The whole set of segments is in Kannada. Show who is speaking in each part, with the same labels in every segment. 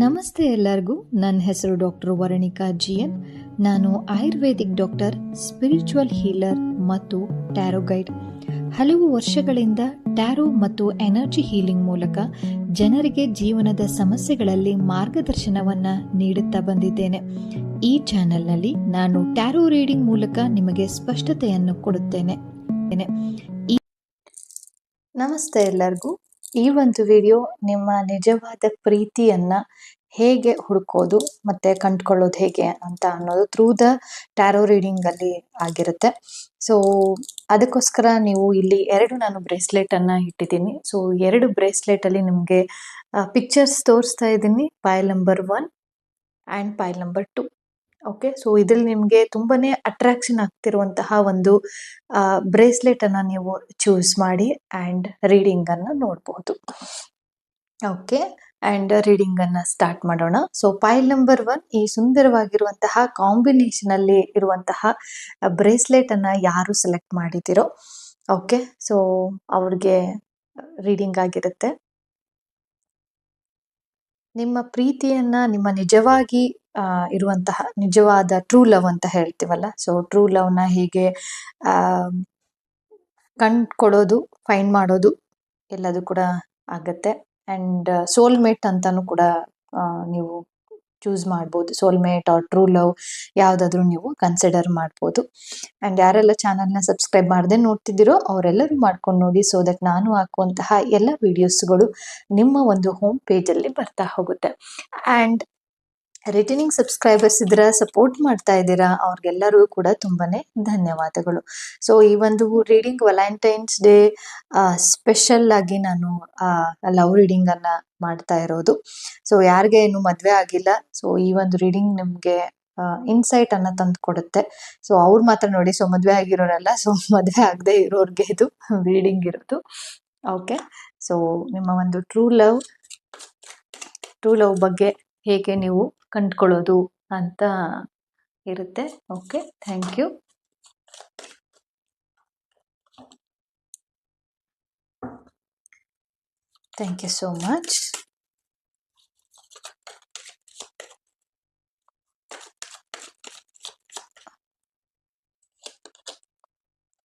Speaker 1: ನಮಸ್ತೆ ಎಲ್ಲರಿಗೂ. ನನ್ನ ಹೆಸರು ಡಾಕ್ಟರ್ ವರಣಿಕಾ ಜಿ ಎನ್ ನಾನು ಆಯುರ್ವೇದಿಕ್ ಡಾಕ್ಟರ್, ಸ್ಪಿರಿಚುವಲ್ ಹೀಲರ್ ಮತ್ತು ಟ್ಯಾರೋ ಗೈಡ್. ಹಲವು ವರ್ಷಗಳಿಂದ ಟ್ಯಾರೋ ಮತ್ತು ಎನರ್ಜಿ ಹೀಲಿಂಗ್ ಮೂಲಕ ಜನರಿಗೆ ಜೀವನದ ಸಮಸ್ಯೆಗಳಲ್ಲಿ ಮಾರ್ಗದರ್ಶನವನ್ನು ನೀಡುತ್ತಾ ಬಂದಿದ್ದೇನೆ. ಈ ಚಾನೆಲ್ನಲ್ಲಿ ನಾನು ಟ್ಯಾರೋ ರೀಡಿಂಗ್ ಮೂಲಕ ನಿಮಗೆ ಸ್ಪಷ್ಟತೆಯನ್ನು ಕೊಡುತ್ತೇನೆ. ನಮಸ್ತೆ ಎಲ್ಲರಿಗೂ. ಈ ಒಂದು ವಿಡಿಯೋ ನಿಮ್ಮ ನಿಜವಾದ ಪ್ರೀತಿಯನ್ನ ಹೇಗೆ ಹುಡುಕೋದು, ಮತ್ತೆ ಕಂಡ್ಕೊಳ್ಳೋದು ಹೇಗೆ ಅಂತ ಅನ್ನೋದು ಥ್ರೂ ದ ಟ್ಯಾರೋ ರೀಡಿಂಗ್ ಅಲ್ಲಿ ಆಗಿರುತ್ತೆ. ಸೊ ಅದಕ್ಕೋಸ್ಕರ ನೀವು ಇಲ್ಲಿ ಎರಡು ನಾನು ಬ್ರೇಸ್ಲೆಟ್ ಅನ್ನ ಇಟ್ಟಿದ್ದೀನಿ. ಸೊ ಎರಡು ಬ್ರೇಸ್ಲೆಟ್ ಅಲ್ಲಿ ನಿಮಗೆ ಪಿಕ್ಚರ್ಸ್ ತೋರಿಸ್ತಾ ಇದ್ದೀನಿ. Pile number one and pile number two okay so ಇದ್ರಲ್ಲಿ ನಿಮಗೆ ತುಂಬಾನೇ ಅಟ್ರಾಕ್ಷನ್ ಆಗ್ತಿರುವಂತಹ ಒಂದು ಬ್ರೇಸ್ಲೆಟ್ ಅನ್ನ ನೀವು ಚೂಸ್ ಮಾಡಿ ಅಂಡ್ ರೀಡಿಂಗ್ ಅನ್ನ ನೋಡಬಹುದು ಓಕೆ ಅಂಡ್ ರೀಡಿಂಗ್ ಅನ್ನ ಸ್ಟಾರ್ಟ್ ಮಾಡೋಣ. ಸೊ ಪೈಲ್ ನಂಬರ್ ಒನ್ ಈ ಸುಂದರವಾಗಿರುವಂತಹ ಕಾಂಬಿನೇಷನ್ ಅಲ್ಲಿ ಇರುವಂತಹ ಬ್ರೇಸ್ಲೆಟ್ ಅನ್ನ ಯಾರು ಸೆಲೆಕ್ಟ್ ಮಾಡಿದಿರೋ ಓಕೆ ಸೊ ಅವ್ರಿಗೆ ರೀಡಿಂಗ್ ಆಗಿರುತ್ತೆ. ನಿಮ್ಮ ಪ್ರೀತಿಯನ್ನ ನಿಮ್ಮ ನಿಜವಾಗಿ ಇರುವಂತಹ ನಿಜವಾದ ಟ್ರೂ ಲವ್ ಅಂತ ಹೇಳ್ತೀವಲ್ಲ. ಸೊ ಟ್ರೂ ಲವ್ನ ಹೇಗೆ ಕಂಡ್ಕೊಡೋದು ಫೈಂಡ್ ಮಾಡೋದು ಎಲ್ಲದು ಕೂಡ ಆಗತ್ತೆ. ಅಂಡ್ ಸೋಲ್ಮೇಟ್ ಅಂತಾನು ಕೂಡ ನೀವು ಚೂಸ್ ಮಾಡ್ಬೋದು ಸೋಲ್ಮೇಟ್ ಆರ್ ಟ್ರೂ ಲವ್ ಯಾವ್ದಾದ್ರು ನೀವು ಕನ್ಸಿಡರ್ ಮಾಡ್ಬೋದು. ಅಂಡ್ ಯಾರೆಲ್ಲ ಚಾನಲ್ನ ಸಬ್ಸ್ಕ್ರೈಬ್ ಮಾಡದೆ ನೋಡ್ತಿದ್ದೀರೋ ಅವರೆಲ್ಲರೂ ಮಾಡ್ಕೊಂಡು ನೋಡಿ ಸೊ ದಟ್ ನಾನು ಹಾಕುವಂತಹ ಎಲ್ಲ ವಿಡಿಯೋಸ್ಗಳು ನಿಮ್ಮ ಒಂದು ಹೋಮ್ ಪೇಜಲ್ಲಿ ಬರ್ತಾ ಹೋಗುತ್ತೆ. ಅಂಡ್ ರಿಟರ್ನಿಂಗ್ ಸಬ್ಸ್ಕ್ರೈಬರ್ಸ್ ಇದ್ರ ಸಪೋರ್ಟ್ ಮಾಡ್ತಾ ಇದ್ದೀರಾ ಅವ್ರಿಗೆಲ್ಲರೂ ಕೂಡ ತುಂಬಾನೇ ಧನ್ಯವಾದಗಳು. ಸೊ ಈ ಒಂದು ರೀಡಿಂಗ್ ವ್ಯಾಲೆಂಟೈನ್ಸ್ ಡೇ ಸ್ಪೆಷಲ್ ಆಗಿ ನಾನು ಲವ್ ರೀಡಿಂಗ್ ಅನ್ನ ಮಾಡ್ತಾ ಇರೋದು. ಸೊ ಯಾರಿಗೆ ಇನ್ನು ಮದುವೆ ಆಗಿಲ್ಲ ಸೊ ಈ ಒಂದು ರೀಡಿಂಗ್ ನಿಮ್ಗೆ ಇನ್ಸೈಟ್ ಅನ್ನ ತಂದು ಕೊಡುತ್ತೆ. ಸೊ ಅವ್ರು ಮಾತ್ರ ನೋಡಿ ಸೊ ಮದ್ವೆ ಆಗಿರೋರಲ್ಲ ಸೊ ಮದ್ವೆ ಆಗದೆ ಇರೋರ್ಗೆ ಇದು ರೀಡಿಂಗ್ ಇರೋದು. ಓಕೆ ಸೊ ನಿಮ್ಮ ಒಂದು ಟ್ರೂ ಲವ್ ಟ್ರೂ ಲವ್ ಬಗ್ಗೆ ಹೇಗೆ ನೀವು ಕಂಡ್ಕೊಳ್ಳೋದು ಅಂತ ಇರುತ್ತೆ. Okay thank you thank you so much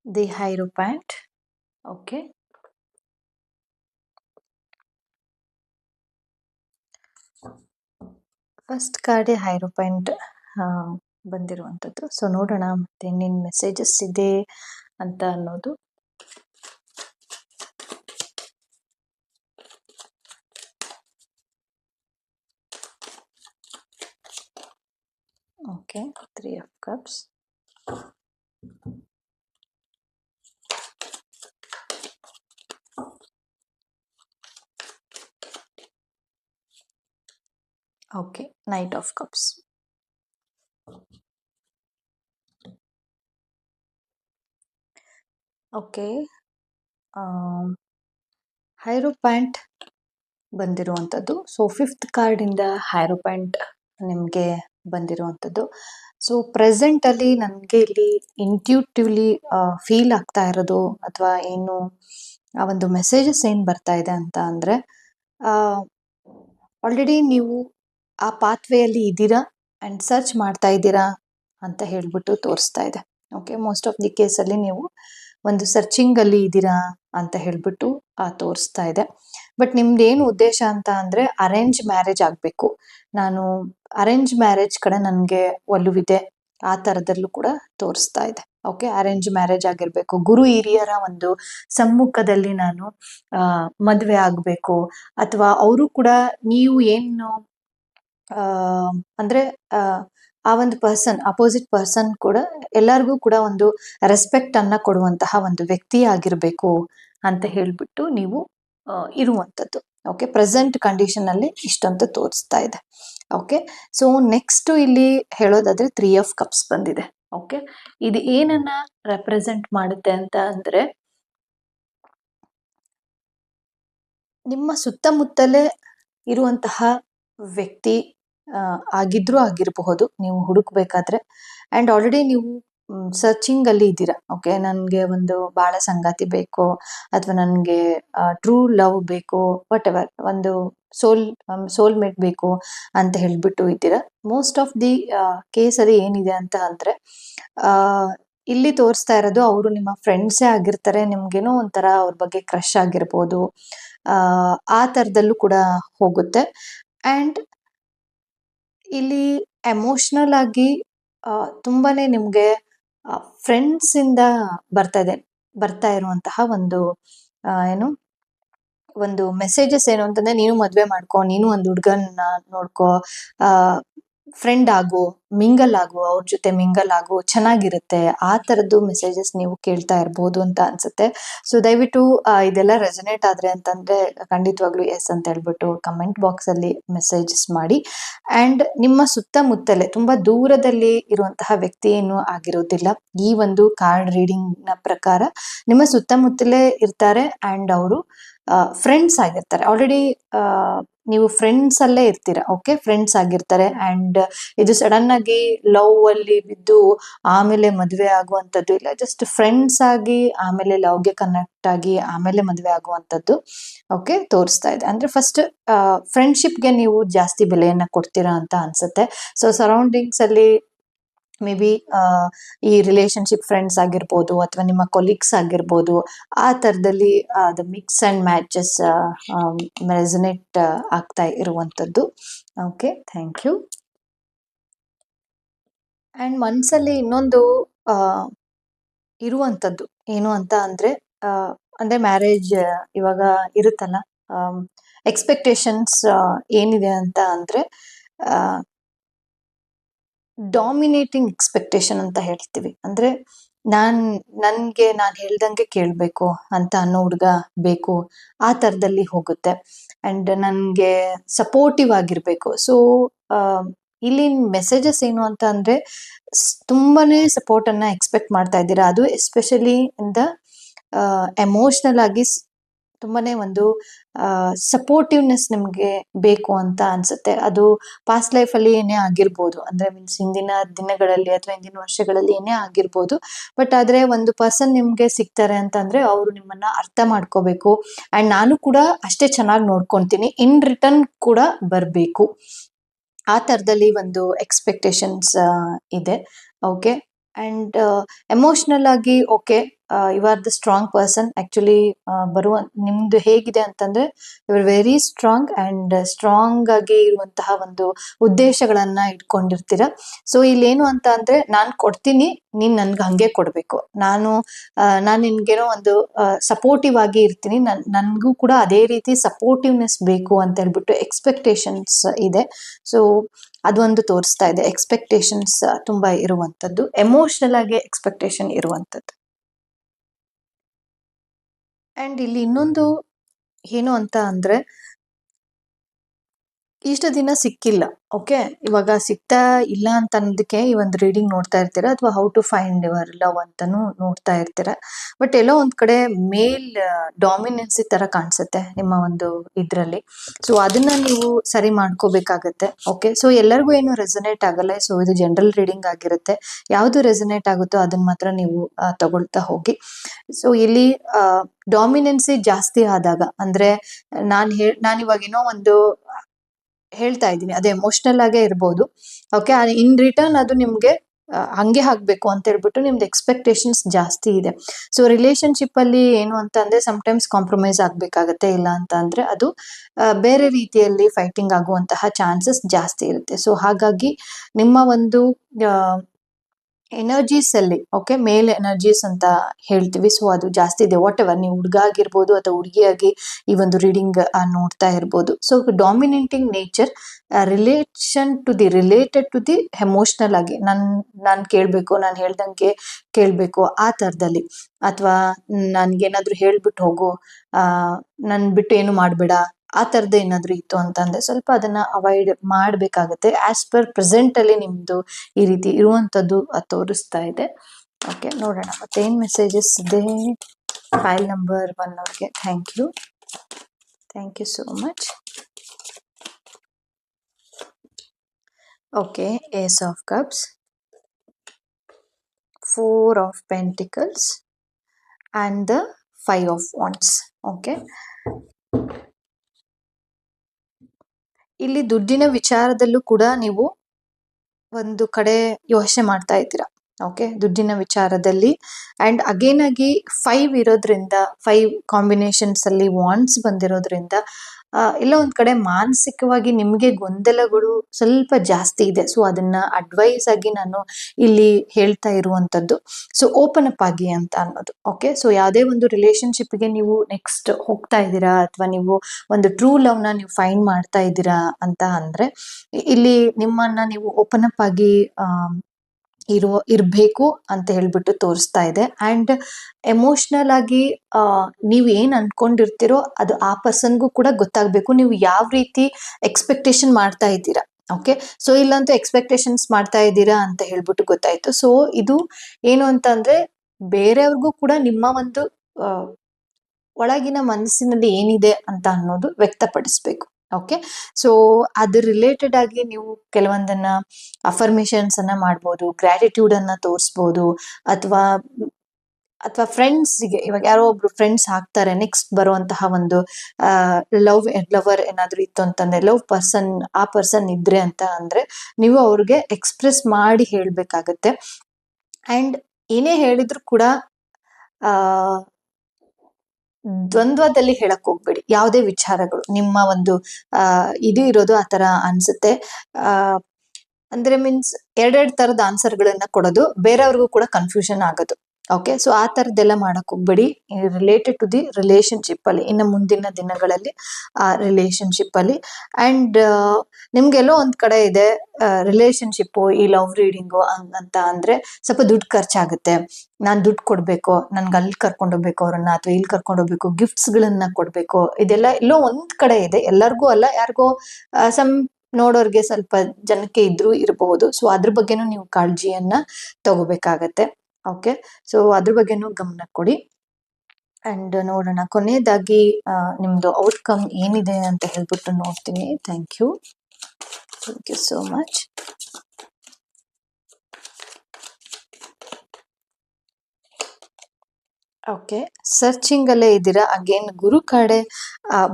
Speaker 1: the hierophant okay first ಕಾರ್ಡೆ hierophant ಬಂದಿರುವಂಥದ್ದು. ಸೊ ನೋಡೋಣ ಮತ್ತೆ ನಿನ್ನ ಮೆಸೇಜಸ್ ಇದೆ ಅಂತ ಅನ್ನೋದು. Okay three of cups okay knight of cups okay hierophant ಬಂದಿರುವಂಥದ್ದು. ಸೊ ಫಿಫ್ತ್ ಕಾರ್ಡಿಂದ ಹೈರೋಪ್ಯಾಂಟ್ ನಿಮಗೆ ಬಂದಿರುವಂಥದ್ದು. ಸೊ ಪ್ರೆಸೆಂಟಲ್ಲಿ ನನಗೆ ಇಲ್ಲಿ ಇಂಟ್ಯೂಟಿವ್ಲಿ ಫೀಲ್ ಆಗ್ತಾ ಇರೋದು ಅಥವಾ ಏನು, ಆ ಒಂದು ಮೆಸೇಜಸ್ ಏನು ಬರ್ತಾ ಇದೆ ಅಂತ ಅಂದರೆ ಆಲ್ರೆಡಿ ನೀವು ಆ ಪಾತ್ವೆಯಲ್ಲಿ ಇದ್ದೀರಾ ಆ್ಯಂಡ್ ಸರ್ಚ್ ಮಾಡ್ತಾ ಇದ್ದೀರಾ ಅಂತ ಹೇಳ್ಬಿಟ್ಟು ತೋರಿಸ್ತಾ ಇದೆ. ಓಕೆ ಮೋಸ್ಟ್ ಆಫ್ ದಿ ಕೇಸಲ್ಲಿ ನೀವು ಒಂದು ಸರ್ಚಿಂಗಲ್ಲಿ ಇದ್ದೀರಾ ಅಂತ ಹೇಳ್ಬಿಟ್ಟು ತೋರಿಸ್ತಾ ಇದೆ. ಬಟ್ ನಿಮ್ದು ಏನು ಉದ್ದೇಶ ಅಂತ ಅಂದರೆ ಅರೇಂಜ್ ಮ್ಯಾರೇಜ್ ಆಗಬೇಕು. ನಾನು ಅರೇಂಜ್ ಮ್ಯಾರೇಜ್ ಕಡೆ ನನಗೆ ಒಲುವಿದೆ. ಆ ಥರದಲ್ಲೂ ಕೂಡ ತೋರಿಸ್ತಾ ಇದೆ. ಓಕೆ ಅರೇಂಜ್ ಮ್ಯಾರೇಜ್ ಆಗಿರಬೇಕು. ಗುರು ಹಿರಿಯರ ಒಂದು ಸಮ್ಮುಖದಲ್ಲಿ ನಾನು ಮದುವೆ ಆಗಬೇಕು. ಅಥವಾ ಅವರು ಕೂಡ ನೀವು ಏನು ಅಂದ್ರೆ ಆ, ಒಂದು ಪರ್ಸನ್ ಅಪೋಸಿಟ್ ಪರ್ಸನ್ ಕೂಡ ಎಲ್ಲರಿಗೂ ಕೂಡ ಒಂದು ರೆಸ್ಪೆಕ್ಟ್ ಅನ್ನ ಕೊಡುವಂತಹ ಒಂದು ವ್ಯಕ್ತಿ ಆಗಿರ್ಬೇಕು ಅಂತ ಹೇಳ್ಬಿಟ್ಟು ನೀವು ಇರುವಂತದ್ದು. ಓಕೆ ಪ್ರೆಸೆಂಟ್ ಕಂಡೀಷನ್ ಅಲ್ಲಿ ಇಷ್ಟಂತ ತೋರಿಸ್ತಾ ಇದೆ. ಓಕೆ ಸೊ ನೆಕ್ಸ್ಟ್ ಇಲ್ಲಿ ಹೇಳೋದಾದ್ರೆ ತ್ರೀ ಆಫ್ ಕಪ್ಸ್ ಬಂದಿದೆ. ಓಕೆ ಇದು ಏನನ್ನ ರೆಪ್ರೆಸೆಂಟ್ ಮಾಡುತ್ತೆ ಅಂತ ಅಂದ್ರೆ ನಿಮ್ಮ ಸುತ್ತಮುತ್ತಲೇ ಇರುವಂತಹ ವ್ಯಕ್ತಿ ಆಗಿದ್ರೂ ಆಗಿರಬಹುದು, ನೀವು ಹುಡುಕ್ಬೇಕಾದ್ರೆ. ಅಂಡ್ ಆಲ್ರೆಡಿ ನೀವು ಸರ್ಚಿಂಗ್ ಅಲ್ಲಿ ಇದ್ದೀರಾ. ಓಕೆ ನನಗೆ ಒಂದು ಬಾಳ ಸಂಗಾತಿ ಬೇಕು, ಅಥವಾ ನನಗೆ ಟ್ರೂ ಲವ್ ಬೇಕು ವಾಟ್ ಎವರ್ ಒಂದು ಸೋಲ್ ಸೋಲ್ಮೇಟ್ ಬೇಕು ಅಂತ ಹೇಳ್ಬಿಟ್ಟು ಇದ್ದೀರಾ. ಮೋಸ್ಟ್ ಆಫ್ ದಿ ಕೇಸ್ ಅಲ್ಲಿ ಏನಿದೆ ಅಂತ ಅಂದ್ರೆ ಇಲ್ಲಿ ತೋರಿಸ್ತಾ ಇರೋದು ಅವರು ನಿಮ್ಮ ಫ್ರೆಂಡ್ಸೇ ಆಗಿರ್ತಾರೆ, ನಿಮ್ಗೇನೋ ಒಂಥರ ಅವ್ರ ಬಗ್ಗೆ ಕ್ರಶ್ ಆಗಿರ್ಬೋದು, ಆ ತರದಲ್ಲೂ ಕೂಡ ಹೋಗುತ್ತೆ. ಅಂಡ್ ಇಲ್ಲಿ ಎಮೋಷನಲ್ ಆಗಿ ತುಂಬಾನೇ ನಿಮ್ಗೆ ಫ್ರೆಂಡ್ಸ್ ಇಂದ ಬರ್ತಾ ಇದೆ, ಬರ್ತಾ ಇರುವಂತಹ ಒಂದು ಏನು, ಒಂದು ಮೆಸೇಜಸ್ ಏನು ಅಂತಂದ್ರೆ, ನೀನು ಮದ್ವೆ ಮಾಡ್ಕೊ, ನೀನು ಒಂದು ಹುಡ್ಗನ್ನ ನೋಡ್ಕೋ, ಆ ಫ್ರೆಂಡ್ ಆಗು ಮಿಂಗಲ್ ಆಗು, ಅವ್ರ ಜೊತೆ ಮಿಂಗಲ್ ಆಗು, ಚೆನ್ನಾಗಿರುತ್ತೆ. ಆ ತರದ್ದು ಮೆಸೇಜಸ್ ನೀವು ಕೇಳ್ತಾ ಇರ್ಬೋದು ಅಂತ ಅನ್ಸುತ್ತೆ. ಸೊ ದಯವಿಟ್ಟು ಇದೆಲ್ಲ ರೆಸನೇಟ್ ಆದ್ರೆ ಅಂತಂದ್ರೆ ಖಂಡಿತವಾಗ್ಲೂ ಎಸ್ ಅಂತ ಹೇಳ್ಬಿಟ್ಟು ಕಮೆಂಟ್ ಬಾಕ್ಸ್ ಅಲ್ಲಿ ಮೆಸೇಜಸ್ ಮಾಡಿ. ಅಂಡ್ ನಿಮ್ಮ ಸುತ್ತಮುತ್ತಲೇ, ತುಂಬಾ ದೂರದಲ್ಲಿ ಇರುವಂತಹ ವ್ಯಕ್ತಿ ಏನು ಆಗಿರೋದಿಲ್ಲ. ಈ ಒಂದು ಕಾರ್ಡ್ ರೀಡಿಂಗ್ನ ಪ್ರಕಾರ ನಿಮ್ಮ ಸುತ್ತಮುತ್ತಲೇ ಇರ್ತಾರೆ ಅಂಡ್ ಅವರು ಫ್ರೆಂಡ್ಸ್ ಆಗಿರ್ತಾರೆ. ಆಲ್ರೆಡಿ ನೀವು ಫ್ರೆಂಡ್ಸ್ ಅಲ್ಲೇ ಇರ್ತೀರಾ. ಓಕೆ ಫ್ರೆಂಡ್ಸ್ ಆಗಿರ್ತಾರೆ. ಅಂಡ್ ಇದು ಸಡನ್ ಆಗಿ ಲವ್ ಅಲ್ಲಿ ಬಿದ್ದು ಆಮೇಲೆ ಮದುವೆ ಆಗುವಂಥದ್ದು ಇಲ್ಲ. ಜಸ್ಟ್ ಫ್ರೆಂಡ್ಸ್ ಆಗಿ ಆಮೇಲೆ ಲವ್ಗೆ ಕನೆಕ್ಟ್ ಆಗಿ ಆಮೇಲೆ ಮದುವೆ ಆಗುವಂಥದ್ದು ಓಕೆ ತೋರಿಸ್ತಾ ಇದೆ. ಅಂದ್ರೆ ಫಸ್ಟ್ ಫ್ರೆಂಡ್ಶಿಪ್ಗೆ ನೀವು ಜಾಸ್ತಿ ಬೆಲೆಯನ್ನ ಕೊಡ್ತೀರಾ ಅಂತ ಅನ್ಸುತ್ತೆ. ಸೊ ಸರೌಂಡಿಂಗ್ಸ್ ಅಲ್ಲಿ ಮೇ ಬಿ ಈ ರಿಲೇಶನ್ಶಿಪ್ ಫ್ರೆಂಡ್ಸ್ ಆಗಿರ್ಬೋದು ಅಥವಾ ನಿಮ್ಮ ಕೊಲೀಗ್ಸ್ ಆಗಿರ್ಬೋದು, ಆ ಥರದಲ್ಲಿ ಅದು ಮಿಕ್ಸ್ ಅಂಡ್ ಮ್ಯಾಚಸ್ ರೆಸನೇಟ್ ಆಗ್ತಾ ಇರುವಂಥದ್ದು. ಓಕೆ ಥ್ಯಾಂಕ್ ಯು ಅಂಡ್ ಮನ್ಸಲ್ಲಿ ಇನ್ನೊಂದು ಅಹ್ ಇರುವಂಥದ್ದು ಏನು ಅಂತ ಅಂದ್ರೆ ಅಂದ್ರೆ ಮ್ಯಾರೇಜ್ ಇವಾಗ ಇರುತ್ತಲ್ಲ ಎಕ್ಸ್ಪೆಕ್ಟೇಷನ್ಸ್ ಏನಿದೆ ಅಂತ ಅಂದ್ರೆ ಡಾಮಿನೇಟಿಂಗ್ ಎಕ್ಸ್ಪೆಕ್ಟೇಷನ್ ಅಂತ ಹೇಳ್ತೀವಿ. ಅಂದ್ರೆ ನಾನ್, ನನ್ಗೆ ನಾನ್ ಹೇಳ್ದಂಗೆ ಕೇಳ್ಬೇಕು ಅಂತ ಅನ್ನೋ ಹುಡ್ಗ ಬೇಕು, ಆ ತರದಲ್ಲಿ ಹೋಗುತ್ತೆ. ಅಂಡ್ ನನ್ಗೆ ಸಪೋರ್ಟಿವ್ ಆಗಿರ್ಬೇಕು. ಸೊ ಇಲ್ಲಿ ಮೆಸೇಜಸ್ ಏನು ಅಂತ ಅಂದ್ರೆ ತುಂಬಾನೇ ಸಪೋರ್ಟ್ ಅನ್ನ ಎಕ್ಸ್ಪೆಕ್ಟ್ ಮಾಡ್ತಾ ಇದ್ದೀರಾ. ಅದು ಎಸ್ಪೆಷಲಿ ಇಂದ ಎಮೋಷನಲ್ ಆಗಿ ತುಂಬಾನೇ ಒಂದು ಸಪೋರ್ಟಿವ್ನೆಸ್ ನಿಮ್ಗೆ ಬೇಕು ಅಂತ ಅನ್ಸುತ್ತೆ. ಅದು ಪಾಸ್ಟ್ ಲೈಫ್ ಅಲ್ಲಿ ಏನೇ ಆಗಿರ್ಬೋದು, ಅಂದ್ರೆ ಮೀನ್ಸ್ ಹಿಂದಿನ ದಿನಗಳಲ್ಲಿ ಅಥವಾ ಹಿಂದಿನ ವರ್ಷಗಳಲ್ಲಿ ಏನೇ ಆಗಿರ್ಬೋದು ಬಟ್ ಆದ್ರೆ ಒಂದು ಪರ್ಸನ್ ನಿಮ್ಗೆ ಸಿಗ್ತಾರೆ ಅಂತಂದ್ರೆ ಅವರು ನಿಮ್ಮನ್ನ ಅರ್ಥ ಮಾಡ್ಕೋಬೇಕು. ಅಂಡ್ ನಾನು ಕೂಡ ಅಷ್ಟೇ ಚೆನ್ನಾಗಿ ನೋಡ್ಕೊಂತೀನಿ ಇನ್ ರಿಟರ್ನ್ ಕೂಡ ಬರಬೇಕು. ಆ ತರದಲ್ಲಿ ಒಂದು ಎಕ್ಸ್ಪೆಕ್ಟೇಷನ್ಸ್ ಇದೆ. ಓಕೆ ಅಂಡ್ ಎಮೋಷನಲ್ ಆಗಿ okay you are the strong person actually ಬರುವ, ನಿಮ್ದು ಹೇಗಿದೆ ಅಂತಂದ್ರೆ you are very strong and strong ಆಗಿ ಇರುವಂತಹ ಒಂದು ಉದ್ದೇಶಗಳನ್ನ ಇಟ್ಕೊಂಡಿರ್ತೀರ. ಸೊ ಇಲ್ಲೇನು ಅಂತ ಅಂದ್ರೆ, ನಾನ್ ಕೊಡ್ತೀನಿ, ನೀನ್ ನನ್ಗೆ ಹಂಗೆ ಕೊಡ್ಬೇಕು. ನಾನು ನಾನು ನಿನ್ಗೇನೋ ಒಂದು ಸಪೋರ್ಟಿವ್ ಆಗಿ ಇರ್ತೀನಿ. ನನ್, ನನ್ಗೂ ಕೂಡ ಅದೇ ರೀತಿ ಸಪೋರ್ಟಿವ್ನೆಸ್ ಬೇಕು ಅಂತ ಹೇಳ್ಬಿಟ್ಟು ಎಕ್ಸ್ಪೆಕ್ಟೇಷನ್ಸ್ ಇದೆ. ಸೊ ಅದೊಂದು ತೋರಿಸ್ತಾ ಇದೆ. ಎಕ್ಸ್ಪೆಕ್ಟೇಷನ್ಸ್ ತುಂಬಾ ಇರುವಂತದ್ದು ಎಮೋಷನಲ್ ಆಗಿ ಎಕ್ಸ್ಪೆಕ್ಟೇಷನ್ ಇರುವಂತದ್ದು ಅಂಡ್ ಇಲ್ಲಿ ಇನ್ನೊಂದು ಏನು ಅಂತ ಅಂದ್ರೆ ಇಷ್ಟು ದಿನ ಸಿಕ್ಕಿಲ್ಲ ಓಕೆ ಇವಾಗ ಸಿಗ್ತಾ ಇಲ್ಲ ಅಂತ ಅನ್ನೋದಕ್ಕೆ ಈ ಒಂದು ರೀಡಿಂಗ್ ನೋಡ್ತಾ ಇರ್ತೀರಾ? ಅಥವಾ how to find your love ಅಂತಾನು ನೋಡ್ತಾ ಇರ್ತೀರಾ? ಬಟ್ ಎಲ್ಲೋ ಒಂದ್ ಕಡೆ ಮೇಲ್ ಡಾಮಿನೆನ್ಸಿ ತರ ಕಾಣಿಸುತ್ತೆ ನಿಮ್ಮ ಒಂದು ಇದ್ರಲ್ಲಿ. ಸೊ ಅದನ್ನ ನೀವು ಸರಿ ಮಾಡ್ಕೋಬೇಕಾಗತ್ತೆ ಓಕೆ ಸೊ ಎಲ್ಲರಿಗೂ ಏನು ರೆಸನೇಟ್ ಆಗಲ್ಲ ಸೊ ಇದು ಜನರಲ್ ರೀಡಿಂಗ್ ಆಗಿರುತ್ತೆ. ಯಾವ್ದು ರೆಸನೇಟ್ ಆಗುತ್ತೋ ಅದನ್ನ ಮಾತ್ರ ನೀವು ತಗೊಳ್ತಾ ಹೋಗಿ. ಸೊ ಇಲ್ಲಿ ಡಾಮಿನೆನ್ಸಿ ಜಾಸ್ತಿ ಆದಾಗ, ಅಂದ್ರೆ ನಾನ್ ನಾನು ಇವಾಗ ಏನೋ ಒಂದು ಹೇಳ್ತಾ ಇದ್ದೀನಿ. ಅದು ಎಮೋಷನಲ್ ಆಗೇ ಇರ್ಬೋದು. ಓಕೆ ಇನ್ ರಿಟರ್ನ್ ಅದು ನಿಮ್ಗೆ ಹಂಗೆ ಆಗ್ಬೇಕು ಅಂತ ಹೇಳ್ಬಿಟ್ಟು ನಿಮ್ದು ಎಕ್ಸ್ಪೆಕ್ಟೇಷನ್ಸ್ ಜಾಸ್ತಿ ಇದೆ. ಸೊ ರಿಲೇಶನ್ಶಿಪ್ ಅಲ್ಲಿ ಏನು ಅಂತ ಅಂದ್ರೆ ಟೈಮ್ಸ್ ಕಾಂಪ್ರಮೈಸ್ ಆಗ್ಬೇಕಾಗತ್ತೆ, ಇಲ್ಲ ಅಂತ ಅಂದ್ರೆ ಅದು ಬೇರೆ ರೀತಿಯಲ್ಲಿ ಫೈಟಿಂಗ್ ಆಗುವಂತಹ ಚಾನ್ಸಸ್ ಜಾಸ್ತಿ ಇರುತ್ತೆ. ಸೊ ಹಾಗಾಗಿ ನಿಮ್ಮ ಒಂದು ಎನರ್ಜೀಸ್ ಅಲ್ಲಿ ಓಕೆ ಮೇಲ್ ಎನರ್ಜೀಸ್ ಅಂತ ಹೇಳ್ತೀವಿ. ಸೊ ಅದು ಜಾಸ್ತಿ ಇದೆ. ವಾಟ್ ಎವರ್ ನೀವು ಹುಡುಗ ಆಗಿರ್ಬೋದು ಅಥವಾ ಹುಡುಗಿಯಾಗಿ ಈ ಒಂದು ರೀಡಿಂಗ್ ನೋಡ್ತಾ ಇರ್ಬೋದು. So dominating nature relation to the related to the emotional ಆಗಿ, ನನ್, ನಾನು ಕೇಳಬೇಕು, ನಾನು ಹೇಳ್ದಂಗೆ ಕೇಳಬೇಕು ಆ ತರದಲ್ಲಿ ಅಥವಾ, ನನ್ಗೇನಾದ್ರೂ ಹೇಳ್ಬಿಟ್ಟು ಹೋಗು ನನ್ ಬಿಟ್ಟು ಏನು ಮಾಡ್ಬೇಡ ಆ ತರದ್ದು ಏನಾದರೂ ಇತ್ತು ಅಂತಂದರೆ ಸ್ವಲ್ಪ ಅದನ್ನ ಅವಾಯ್ಡ್ ಮಾಡಬೇಕಾಗುತ್ತೆ. ಆ್ಯಸ್ ಪರ್ ಪ್ರೆಸೆಂಟ್ ಅಲ್ಲಿ ನಿಮ್ದು ಈ ರೀತಿ ಇರುವಂತದ್ದು ಅದು ತೋರಿಸ್ತಾ ಇದೆ. ಓಕೆ ನೋಡೋಣ. ಮತ್ತೇನು ಮೆಸೇಜಸ್ ಇದೆ? ಫೈಲ್ ನಂಬರ್ ಒನ್ ಅವ್ರಿಗೆ. Thank you thank you so much okay ace of cups four of pentacles and the five of wands okay ಇಲ್ಲಿ ದುಡ್ಡಿನ ವಿಚಾರದಲ್ಲೂ ಕೂಡ ನೀವು ಒಂದು ಕಡೆ ಯೋಚನೆ ಮಾಡ್ತಾ ಇದ್ದೀರಾ? ಓಕೆ ದುಡ್ಡಿನ ವಿಚಾರದಲ್ಲಿ. ಅಂಡ್ ಅಗೇನ್ ಆಗಿ ಫೈವ್ ಇರೋದ್ರಿಂದ ಫೈವ್ ಕಾಂಬಿನೇಷನ್ಸ್ ಅಲ್ಲಿ ವಾಂಡ್ಸ್ ಬಂದಿರೋದ್ರಿಂದ ಇಲ್ಲ ಒಂದ್ ಕಡೆ ಮಾನಸಿಕವಾಗಿ ನಿಮಗೆ ಗೊಂದಲಗಳು ಸ್ವಲ್ಪ ಜಾಸ್ತಿ ಇದೆ. ಸೊ ಅದನ್ನ ಅಡ್ವೈಸ್ ಆಗಿ ನಾನು ಇಲ್ಲಿ ಹೇಳ್ತಾ ಇರುವಂತದ್ದು. ಸೊ ಓಪನ್ ಅಪ್ ಆಗಿ ಅಂತ ಅನ್ನೋದು. ಓಕೆ ಸೊ ಯಾವುದೇ ಒಂದು ರಿಲೇಶನ್ಶಿಪ್ಗೆ ನೀವು ನೆಕ್ಸ್ಟ್ ಹೋಗ್ತಾ ಇದ್ದೀರಾ, ಅಥವಾ ನೀವು ಒಂದು ಟ್ರೂ ಲವ್ನ ನೀವು ಫೈಂಡ್ ಮಾಡ್ತಾ ಇದ್ದೀರಾ ಅಂತ ಅಂದ್ರೆ, ಇಲ್ಲಿ ನಿಮ್ಮನ್ನ ನೀವು ಓಪನ್ ಅಪ್ ಆಗಿ ಇರುವ, ಇರಬೇಕು ಅಂತ ಹೇಳ್ಬಿಟ್ಟು ತೋರಿಸ್ತಾ ಇದೆ. ಆ್ಯಂಡ್ ಎಮೋಷ್ನಲ್ ಆಗಿ ನೀವು ಏನು ಅಂದ್ಕೊಂಡಿರ್ತೀರೋ ಅದು ಆ ಪರ್ಸನ್ಗೂ ಕೂಡ ಗೊತ್ತಾಗಬೇಕು. ನೀವು ಯಾವ ರೀತಿ ಎಕ್ಸ್ಪೆಕ್ಟೇಷನ್ ಮಾಡ್ತಾ ಇದ್ದೀರಾ ಓಕೆ ಸೊ ಇಲ್ಲಂತೂ ಎಕ್ಸ್ಪೆಕ್ಟೇಷನ್ಸ್ ಮಾಡ್ತಾ ಇದ್ದೀರಾ ಅಂತ ಹೇಳ್ಬಿಟ್ಟು ಗೊತ್ತಾಯಿತು. ಸೊ ಇದು ಏನು ಅಂತ ಅಂದ್ರೆ ಬೇರೆಯವ್ರಿಗೂ ಕೂಡ ನಿಮ್ಮ ಒಂದು ಒಳಗಿನ ಮನಸ್ಸಿನಲ್ಲಿ ಏನಿದೆ ಅಂತ ಅನ್ನೋದು ವ್ಯಕ್ತಪಡಿಸ್ಬೇಕು. ಓಕೆ ಸೊ ಅದ್ರ ರಿಲೇಟೆಡ್ ಆಗಿ ನೀವು ಕೆಲವೊಂದನ್ನ ಅಫರ್ಮೇಶನ್ಸ್ ಅನ್ನ ಮಾಡ್ಬೋದು ಗ್ರಾಟಿಟ್ಯೂಡ್ ಅನ್ನ ತೋರಿಸ್ಬೋದು, ಅಥವಾ ಅಥವಾ ಫ್ರೆಂಡ್ಸ್ಗೆ ಇವಾಗ ಯಾರೋ ಒಬ್ರು ಫ್ರೆಂಡ್ಸ್ ಹಾಕ್ತಾರೆ ನೆಕ್ಸ್ಟ್ ಬರುವಂತಹ ಒಂದು ಲವ್ ಲವರ್ ಏನಾದ್ರು ಇತ್ತು ಅಂತಂದ್ರೆ ಲವ್ ಪರ್ಸನ್ ಆ ಪರ್ಸನ್ ಇದ್ರೆ ಅಂತ ಅಂದ್ರೆ, ನೀವು ಅವ್ರಿಗೆ ಎಕ್ಸ್ಪ್ರೆಸ್ ಮಾಡಿ ಹೇಳ್ಬೇಕಾಗತ್ತೆ. ಅಂಡ್ ಏನೇ ಹೇಳಿದ್ರು ಕೂಡ, ಆ ದ್ವಂದ್ವದಲ್ಲಿ ಹೇಳಕ್ ಹೋಗ್ಬೇಡಿ. ಯಾವುದೇ ವಿಚಾರಗಳು. ನಿಮ್ಮ ಒಂದು ಇದು ಇರೋದು ಆ ತರ ಅನ್ಸುತ್ತೆ. ಆ, ಅಂದ್ರೆ ಮೀನ್ಸ್ ಎರಡೆರಡು ತರದ ಆನ್ಸರ್ಗಳನ್ನ ಕೊಡೋದು. ಬೇರೆಯವ್ರಿಗೂ ಕೂಡ ಕನ್ಫ್ಯೂಷನ್ ಆಗೋದು. ಓಕೆ ಸೊ ಆ ತರದ್ದೆಲ್ಲ ಮಾಡಕ್ ಹೋಗ್ಬೇಡಿ. ರಿಲೇಟೆಡ್ ಟು ದಿ ರಿಲೇಶನ್ಶಿಪ್ ಅಲ್ಲಿ, ಇನ್ನು ಮುಂದಿನ ದಿನಗಳಲ್ಲಿ ಆ ರಿಲೇಶನ್ಶಿಪ್ ಅಲ್ಲಿ. ಅಂಡ್ ನಿಮ್ಗೆಲ್ಲೋ ಒಂದ್ ಕಡೆ ಇದೆ ರಿಲೇಶನ್ಶಿಪ್ ಈ ಲವ್ ರೀಡಿಂಗು ಅಂತ ಅಂದ್ರೆ ಸ್ವಲ್ಪ ದುಡ್ಡು ಖರ್ಚಾಗುತ್ತೆ. ನಾನ್ ದುಡ್ಡು ಕೊಡ್ಬೇಕು, ನನ್ಗೆ ಅಲ್ಲಿ ಕರ್ಕೊಂಡೋಗ್ಬೇಕು ಅವ್ರನ್ನ, ಅಥವಾ ಇಲ್ಲಿ ಕರ್ಕೊಂಡೋಗ್ಬೇಕು ಗಿಫ್ಟ್ಸ್ ಗಳನ್ನ ಕೊಡ್ಬೇಕು, ಇದೆಲ್ಲ ಎಲ್ಲೋ ಒಂದ್ ಕಡೆ ಇದೆ. ಎಲ್ಲರಿಗೂ ಅಲ್ಲ, ಯಾರಿಗೋ ಸಮ್ ನೋಡೋರಿಗೆ ಸ್ವಲ್ಪ ಜನಕ್ಕೆ ಇದ್ರೂ ಇರಬಹುದು ಸೊ ಅದ್ರ ಬಗ್ಗೆನೂ ನೀವು ಕಾಳಜಿಯನ್ನ ತಗೋಬೇಕಾಗತ್ತೆ. ಓಕೆ ಸೊ ಅದ್ರ ಬಗ್ಗೆನೂ ಗಮನ ಕೊಡಿ. ಅಂಡ್ ನೋಡೋಣ. ಕೊನೆಯದಾಗಿ ನಿಮ್ಮದು ಔಟ್ಕಮ್ ಏನಿದೆ ಅಂತ ಹೇಳ್ಬಿಟ್ಟು ನೋಡ್ತೀನಿ. Thank you thank you so much okay searching ಅಲ್ಲೇ ಇದ್ದೀರಾ? ಅಗೇನ್ ಗುರು ಕಡೆ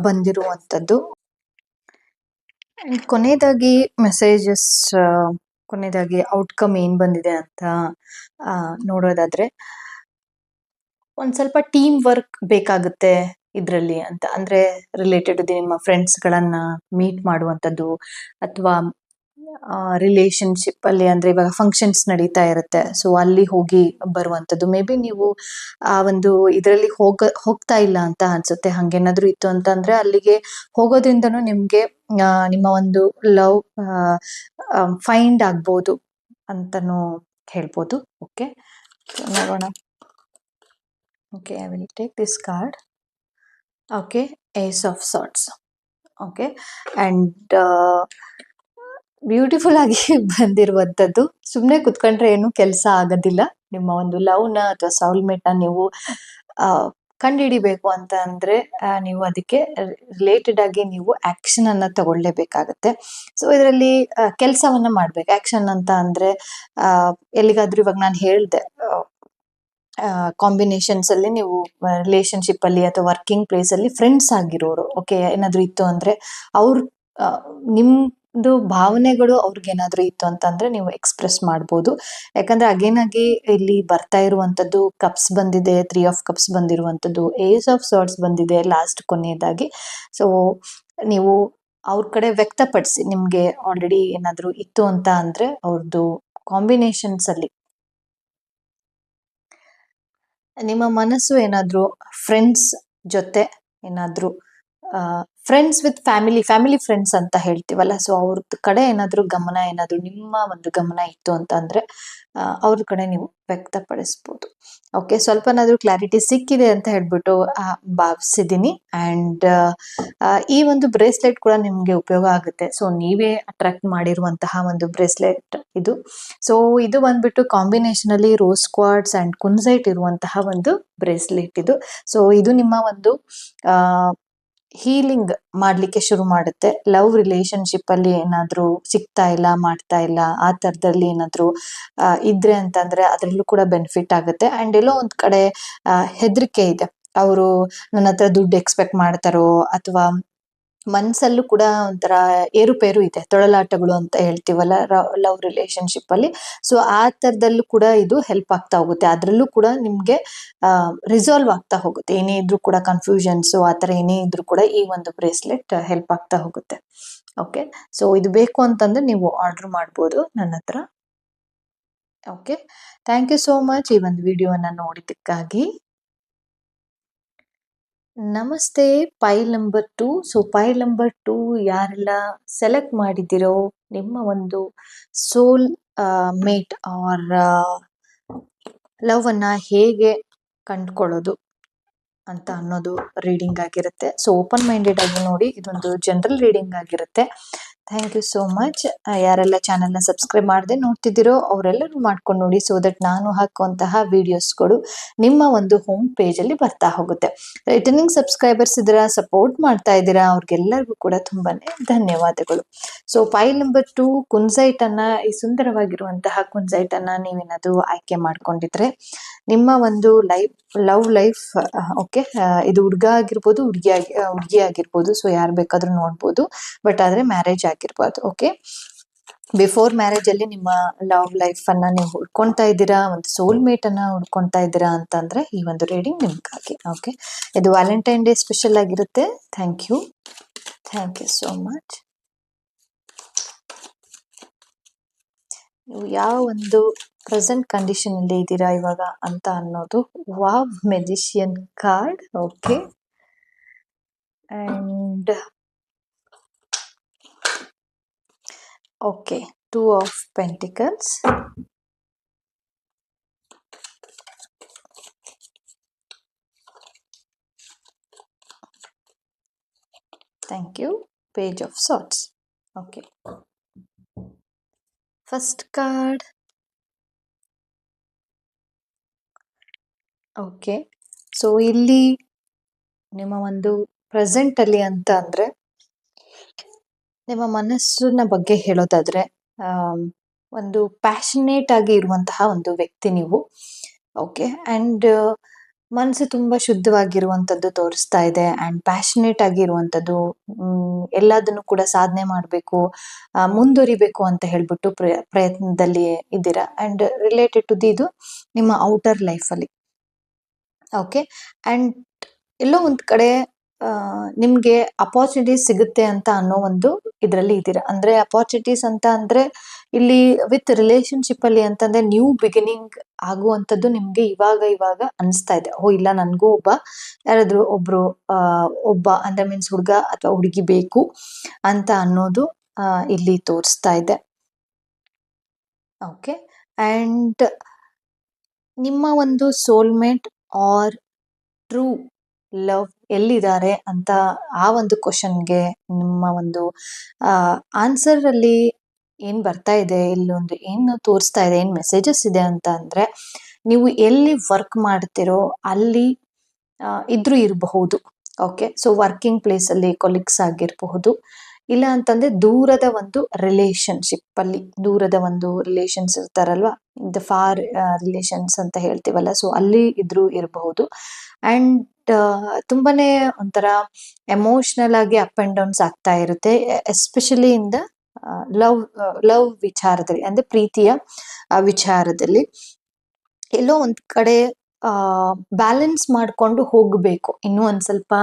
Speaker 1: ಬಂದಿರುವಂಥದ್ದು. ಕೊನೆಯದಾಗಿ ಮೆಸೇಜಸ್ ಕೊನೆಯದಾಗಿ ಔಟ್ಕಮ್ ಏನ್ ಬಂದಿದೆ ಅಂತ ನೋಡೋದಾದ್ರೆ, ಒಂದ್ ಸ್ವಲ್ಪ ಟೀಮ್ ವರ್ಕ್ ಬೇಕಾಗುತ್ತೆ ಇದ್ರಲ್ಲಿ ಅಂತ. ಅಂದ್ರೆ ರಿಲೇಟೆಡ್ ನಿಮ್ಮ ಫ್ರೆಂಡ್ಸ್ ಗಳನ್ನ ಮೀಟ್ ಮಾಡುವಂತದ್ದು ಅಥವಾ ರಿಲೇಶನ್ಶಿಪ್ ಅಲ್ಲಿ ಅಂದ್ರೆ ಇವಾಗ ಫಂಕ್ಷನ್ಸ್ ನಡೀತಾ ಇರುತ್ತೆ. ಸೊ ಅಲ್ಲಿ ಹೋಗಿ ಬರುವಂತದ್ದು. ಮೇ ಬಿ ನೀವು, ಆ, ಒಂದು ಇದರಲ್ಲಿ ಹೋಗ, ಹೋಗ್ತಾ ಇಲ್ಲ ಅಂತ ಅನ್ಸುತ್ತೆ. ಹಾಗೇನಾದರೂ ಇತ್ತು ಅಂತಂದ್ರೆ ಅಲ್ಲಿಗೆ ಹೋಗೋದ್ರಿಂದನು ನಿಮ್ಗೆ ನಿಮ್ಮ ಒಂದು ಲವ್ ಫೈಂಡ್ ಆಗ್ಬೋದು ಅಂತಾನು ಹೇಳ್ಬೋದು. ಓಕೆ ನೋಡೋಣ. Okay I will take this card okay ace of swords okay and beautiful ಆಗಿ ಬಂದಿರುವಂತದ್ದು. ಸುಮ್ಮನೆ ಕುತ್ಕೊಂಡ್ರೆ ಏನು ಕೆಲಸ ಆಗೋದಿಲ್ಲ. ನಿಮ್ಮ ಒಂದು ಲವ್ನ ಅಥವಾ ಸೌಲ್ಮೇಟ್ನ ನೀವು ಕಂಡುಹಿಡಿಬೇಕು ಅಂತ ಅಂದ್ರೆ ನೀವು ಅದಕ್ಕೆ ರಿಲೇಟೆಡ್ ಆಗಿ ನೀವು ಆಕ್ಷನ್ ಅನ್ನ ತಗೊಳ್ಳೇಬೇಕಾಗತ್ತೆ. ಸೊ ಇದರಲ್ಲಿ ಕೆಲಸವನ್ನ ಮಾಡ್ಬೇಕು. ಆಕ್ಷನ್ ಅಂತ ಅಂದ್ರೆ ಎಲ್ಲಿಗಾದ್ರೂ ಇವಾಗ ನಾನು ಹೇಳಿದೆ ಕಾಂಬಿನೇಷನ್ಸ್ ಅಲ್ಲಿ ನೀವು ರಿಲೇಶನ್ಶಿಪ್ ಅಲ್ಲಿ ಅಥವಾ ವರ್ಕಿಂಗ್ ಪ್ಲೇಸ್ ಅಲ್ಲಿ ಫ್ರೆಂಡ್ಸ್ ಆಗಿರೋರು ಓಕೆ ಏನಾದರೂ ಇತ್ತು ಅಂದ್ರೆ ಅವ್ರ ಆ, ನಿಮ್ದು ಭಾವನೆಗಳು ಅವ್ರಿಗೆ ಏನಾದ್ರೂ ಇತ್ತು ಅಂತಂದ್ರೆ ನೀವು ಎಕ್ಸ್ಪ್ರೆಸ್ ಮಾಡ್ಬೋದು. ಯಾಕಂದ್ರೆ ಅಗೇನ್ ಆಗಿ ಇಲ್ಲಿ ಬರ್ತಾ ಇರುವಂತದ್ದು ಕಪ್ಸ್ ಬಂದಿದೆ ತ್ರೀ ಆಫ್ ಕಪ್ಸ್ ಬಂದಿರುವಂತದ್ದು ಏಸ್ ಆಫ್ ಸಾರ್ಟ್ಸ್ ಬಂದಿದೆ ಲಾಸ್ಟ್ ಕೊನೆಯದಾಗಿ. ಸೊ ನೀವು ಅವ್ರ ಕಡೆ ವ್ಯಕ್ತಪಡಿಸಿ ನಿಮ್ಗೆ ಆಲ್ರೆಡಿ ಏನಾದ್ರೂ ಇತ್ತು ಅಂತ ಅಂದ್ರೆ ಅವ್ರದ್ದು ಕಾಂಬಿನೇಷನ್ಸ್ ಅಲ್ಲಿ. ನಿಮ್ಮ ಮನಸ್ಸು ಏನಾದ್ರೂ ಫ್ರೆಂಡ್ಸ್ ಜೊತೆ ಏನಾದ್ರೂ friends with family family friends ಅಂತ ಹೇಳ್ತೀವಲ್ಲ. ಸೊ ಅವ್ರದ್ದು ಕಡೆ ಏನಾದರೂ ಗಮನ ಏನಾದರೂ ನಿಮ್ಮ ಒಂದು ಗಮನ ಇತ್ತು ಅಂತ ಅಂದ್ರೆ ಅವ್ರ ಕಡೆ ನೀವು ವ್ಯಕ್ತಪಡಿಸ್ಬೋದು. ಓಕೆ ಸ್ವಲ್ಪನಾದರೂ ಕ್ಲಾರಿಟಿ ಸಿಕ್ಕಿದೆ ಅಂತ ಹೇಳ್ಬಿಟ್ಟು ಆ, ಭಾವಿಸಿದೀನಿ. ಅಂಡ್ ಈ ಒಂದು ಬ್ರೇಸ್ಲೆಟ್ ಕೂಡ ನಿಮ್ಗೆ ಉಪಯೋಗ ಆಗುತ್ತೆ. ಸೊ ನೀವೇ ಅಟ್ರಾಕ್ಟ್ ಮಾಡಿರುವಂತಹ ಒಂದು ಬ್ರೇಸ್ಲೆಟ್ ಇದು. ಸೊ ಇದು ಬಂದ್ಬಿಟ್ಟು ಕಾಂಬಿನೇಷನ್ ಅಲ್ಲಿ ರೋಸ್ ಕ್ವಾಡ್ಸ್ ಅಂಡ್ ಕುನ್ಸೈಟ್ ಇರುವಂತಹ ಒಂದು ಬ್ರೇಸ್ಲೆಟ್ ಇದು. ಸೊ ಇದು ನಿಮ್ಮ ಒಂದು ಹೀಲಿಂಗ್ ಮಾಡ್ಲಿಕ್ಕೆ ಶುರು ಮಾಡುತ್ತೆ. ಲವ್ ರಿಲೇಶನ್ಶಿಪ್ ಅಲ್ಲಿ ಏನಾದ್ರೂ ಸಿಗ್ತಾ ಇಲ್ಲ, ಮಾಡ್ತಾ ಇಲ್ಲ, ಆ ತರದಲ್ಲಿ ಏನಾದ್ರೂ ಇದ್ರೆ ಅಂತಂದ್ರೆ ಅದ್ರಲ್ಲೂ ಕೂಡ ಬೆನಿಫಿಟ್ ಆಗುತ್ತೆ. ಅಂಡ್ ಎಲ್ಲೋ ಒಂದ್ ಕಡೆ ಹೆದರಿಕೆ ಇದೆ. ಅವರು ನನ್ನ ಹತ್ರ ದುಡ್ಡು ಎಕ್ಸ್ಪೆಕ್ಟ್ ಮಾಡ್ತಾರೋ ಅಥವಾ ಮನ್ಸಲ್ಲೂ ಕೂಡ ಒಂಥರ ಏರುಪೇರು ಇದೆ, ತೊಳಲಾಟಗಳು ಅಂತ ಹೇಳ್ತೀವಲ್ಲ ಲವ್ ರಿಲೇಶನ್ಶಿಪ್ ಅಲ್ಲಿ. ಸೊ ಆ ತರದಲ್ಲೂ ಕೂಡ ಇದು ಹೆಲ್ಪ್ ಆಗ್ತಾ ಹೋಗುತ್ತೆ. ಅದ್ರಲ್ಲೂ ಕೂಡ ನಿಮ್ಗೆ ರಿಸಾಲ್ವ್ ಆಗ್ತಾ ಹೋಗುತ್ತೆ. ಏನೇ ಇದ್ರೂ ಕೂಡ ಕನ್ಫ್ಯೂಷನ್ಸ್ ಆ ಥರ ಏನೇ ಇದ್ರೂ ಕೂಡ ಈ ಒಂದು ಬ್ರೇಸ್ಲೆಟ್ ಹೆಲ್ಪ್ ಆಗ್ತಾ ಹೋಗುತ್ತೆ. ಓಕೆ ಸೊ ಇದು ಬೇಕು ಅಂತಂದ್ರೆ ನೀವು ಆರ್ಡರ್ ಮಾಡ್ಬೋದು ನನ್ನ ಹತ್ರ. Okay thank you so much ಈ ಒಂದು ವಿಡಿಯೋನ ನೋಡಿದ್ದಕ್ಕಾಗಿ. ನಮಸ್ತೆ pile number two. So pile number two ಯಾರೆಲ್ಲ ಸೆಲೆಕ್ಟ್ ಮಾಡಿದಿರೋ ನಿಮ್ಮ ಒಂದು ಸೋಲ್ ಮೇಟ್ ಆರ್ ಲವ್ ಅನ್ನ ಹೇಗೆ ಕಂಡ್ಕೊಳ್ಳೋದು? ಅಂತ ಅನ್ನೋದು ರೀಡಿಂಗ್ ಆಗಿರುತ್ತೆ. ಸೊ ಓಪನ್ ಮೈಂಡೆಡ್ ಆಗಿ ನೋಡಿ ಇದೊಂದು ಜನರಲ್ ರೀಡಿಂಗ್ ಆಗಿರುತ್ತೆ. ಥ್ಯಾಂಕ್ ಯು ಸೋ ಮಚ್ ಯಾರೆಲ್ಲ ಚಾನೆಲ್ನ ಸಬ್ಸ್ಕ್ರೈಬ್ ಮಾಡದೆ ನೋಡ್ತಿದ್ದೀರೋ ಅವರೆಲ್ಲರೂ ಮಾಡ್ಕೊಂಡು ನೋಡಿ ಸೊ ದಟ್ ನಾನು ಹಾಕುವಂತಹ ವಿಡಿಯೋಸ್ಗಳು ನಿಮ್ಮ ಒಂದು ಹೋಮ್ ಪೇಜಲ್ಲಿ ಬರ್ತಾ ಹೋಗುತ್ತೆ. ರಿಟರ್ನಿಂಗ್ ಸಬ್ಸ್ಕ್ರೈಬರ್ಸ್ ಇದರ ಸಪೋರ್ಟ್ ಮಾಡ್ತಾ ಇದ್ದೀರಾ, ಅವ್ರಿಗೆಲ್ಲರಿಗೂ ಕೂಡ ತುಂಬಾನೇ ಧನ್ಯವಾದಗಳು. ಸೊ ಫೈಲ್ ನಂಬರ್ ಟು ಕುನ್ಸೈಟನ್ನು ಈ ಸುಂದರವಾಗಿರುವಂತಹ ಕುನ್ಸೈಟ್ ಅನ್ನ ನೀವೇನಾದ್ರೂ ಆಯ್ಕೆ ಮಾಡ್ಕೊಂಡಿದ್ರೆ ನಿಮ್ಮ ಒಂದು ಲೈಫ್ ಲವ್ ಲೈಫ್ ಓಕೆ ಇದು ಹುಡುಗ ಆಗಿರ್ಬೋದು, ಹುಡುಗಿ ಆಗಿ ಹುಡುಗಿ ಆಗಿರ್ಬೋದು ಸೊ ಯಾರು ಬೇಕಾದ್ರೂ ನೋಡ್ಬೋದು ಬಟ್ ಆದ್ರೆ ಮ್ಯಾರೇಜ್ ಆಗಿರ್ಬೋದು ಓಕೆ ಬಿಫೋರ್ ಮ್ಯಾರೇಜ್ ಅಲ್ಲಿ ನಿಮ್ಮ ಲವ್ ಲೈಫ್ ಅನ್ನ ನೀವು ಹುಡ್ಕೊಂತಾ ಇದ್ದೀರಾ, ಒಂದು ಸೋಲ್ ಮೇಟ್ ಅನ್ನ ಹುಡ್ಕೊಂತಾ ಇದ್ದೀರಾ ಅಂತಂದ್ರೆ ಈ ಒಂದು ರೀಡಿಂಗ್ ನಿಮ್ಗಾಗಿ ಓಕೆ ಇದು ವ್ಯಾಲೆಂಟೈನ್ ಡೇ ಸ್ಪೆಷಲ್ ಆಗಿರುತ್ತೆ. Thank you thank you so much ನೀವು ಯಾವ ಒಂದು ಪ್ರೆಸೆಂಟ್ ಕಂಡೀಷನ್ ಅಲ್ಲಿ ಇದ್ದೀರಾ ಇವಾಗ ಅಂತ ಅನ್ನೋದು. Wow magician card. Okay. And okay, two of pentacles. Thank you. Page of swords. Okay. First card. Okay. So ಇಲ್ಲಿ ನಿಮ್ಮ ಒಂದು ಪ್ರೆಸೆಂಟ್ ಅಲ್ಲಿ ಅಂತ ಅಂದ್ರೆ ನಿಮ್ಮ ಮನಸ್ಸಿನ ಬಗ್ಗೆ ಹೇಳೋದಾದ್ರೆ ಒಂದು ಪ್ಯಾಷನೇಟ್ ಆಗಿ ಇರುವಂತಹ ಒಂದು ವ್ಯಕ್ತಿ ನೀವು. ಓಕೆ. ಅಂಡ್ ಮನಸ್ಸು ತುಂಬಾ ಶುದ್ಧವಾಗಿರುವಂತದ್ದು ತೋರಿಸ್ತಾ ಇದೆ. ಅಂಡ್ ಪ್ಯಾಷನೇಟ್ ಆಗಿರುವಂತದ್ದು ಮ್, ಎಲ್ಲದನ್ನು ಕೂಡ ಸಾಧನೆ ಮಾಡಬೇಕು ಮುಂದುವರಿಬೇಕು ಅಂತ ಹೇಳ್ಬಿಟ್ಟು ಪ್ರಯ- ಪ್ರಯತ್ನದಲ್ಲಿ ಇದ್ದೀರಾ? ಅಂಡ್ ರಿಲೇಟೆಡ್ ಟು ದಿ ಇದು ನಿಮ್ಮ ಔಟರ್ ಲೈಫಲ್ಲಿ. ಓಕೆ ಅಂಡ್ ಎಲ್ಲೋ ಒಂದ್ ಕಡೆ ನಿಮಗೆ ಅಪಾರ್ಚುನಿಟೀಸ್ ಸಿಗುತ್ತೆ ಅಂತ ಅನ್ನೋ ಒಂದು ಇದರಲ್ಲಿ ಇದ್ದೀರಾ? ಅಂದ್ರೆ ಅಪಾರ್ಚುನಿಟೀಸ್ ಅಂತ ಅಂದ್ರೆ ಇಲ್ಲಿ ವಿತ್ ರಿಲೇಶನ್ಶಿಪ್ ಅಲ್ಲಿ ಅಂತಂದ್ರೆ ನ್ಯೂ ಬಿಗಿನಿಂಗ್ ಆಗುವಂಥದ್ದು ನಿಮ್ಗೆ ಇವಾಗ ಇವಾಗ ಅನಿಸ್ತಾ ಇದೆ. ಓ ಇಲ್ಲ ನನ್ಗೂ ಒಬ್ಬ ಯಾರಾದರೂ ಒಬ್ರು ಆ, ಒಬ್ಬ ಅಂದ್ರೆ ಮೀನ್ಸ್ ಹುಡುಗ ಅಥವಾ ಹುಡುಗಿ ಬೇಕು ಅಂತ ಅನ್ನೋದು ಇಲ್ಲಿ ತೋರಿಸ್ತಾ ಇದೆ. ಓಕೆ ಅಂಡ್ ನಿಮ್ಮ ಒಂದು ಸೋಲ್ಮೇಟ್ ಆರ್ ಟ್ರೂ ಲವ್ ಎಲ್ಲಿದ್ದಾರೆ ಅಂತ ಆ ಒಂದು ಕ್ವಶನ್ಗೆ ನಿಮ್ಮ ಒಂದು ಆನ್ಸರ್ ಅಲ್ಲಿ ಏನ್ ಬರ್ತಾ ಇದೆ ಇಲ್ಲೊಂದು ಏನು ತೋರಿಸ್ತಾ ಇದೆ, ಏನ್ ಮೆಸೇಜಸ್ ಇದೆ ಅಂತ ಅಂದ್ರೆ, ನೀವು ಎಲ್ಲಿ ವರ್ಕ್ ಮಾಡ್ತಿರೋ ಅಲ್ಲಿ ಇದ್ರೂ ಇರಬಹುದು ಓಕೆ ಸೊ ವರ್ಕಿಂಗ್ ಪ್ಲೇಸ್ ಅಲ್ಲಿ ಕೊಲೀಗ್ಸ್ ಆಗಿರಬಹುದು. ಇಲ್ಲ ಅಂತಂದ್ರೆ ದೂರದ ಒಂದು ರಿಲೇಶನ್ಶಿಪ್ ಅಲ್ಲಿ ದೂರದ ಒಂದು ರಿಲೇಷನ್ಸ್ ಇರ್ತಾರಲ್ವಾ? ದ ಫಾರ್ ರಿಲೇಷನ್ಸ್ ಅಂತ ಹೇಳ್ತೀವಲ್ಲ ಸೊ ಅಲ್ಲಿ ಇದ್ರೂ ಇರಬಹುದು ಅಂಡ್ ತುಂಬಾನೇ ಒಂಥರ ಎಮೋಷನಲ್ ಆಗಿ ಅಪ್ ಅಂಡ್ ಡೌನ್ಸ್ ಆಗ್ತಾ ಇರುತ್ತೆ especially in the love love ವಿಚಾರದಲ್ಲಿ, ಅಂದ್ರೆ ಪ್ರೀತಿಯ ವಿಚಾರದಲ್ಲಿ. ಎಲ್ಲೋ ಒಂದ್ ಕಡೆ ಬ್ಯಾಲೆನ್ಸ್ ಮಾಡಿಕೊಂಡು ಹೋಗಬೇಕು. ಇನ್ನೂ ಒಂದು ಸ್ವಲ್ಪ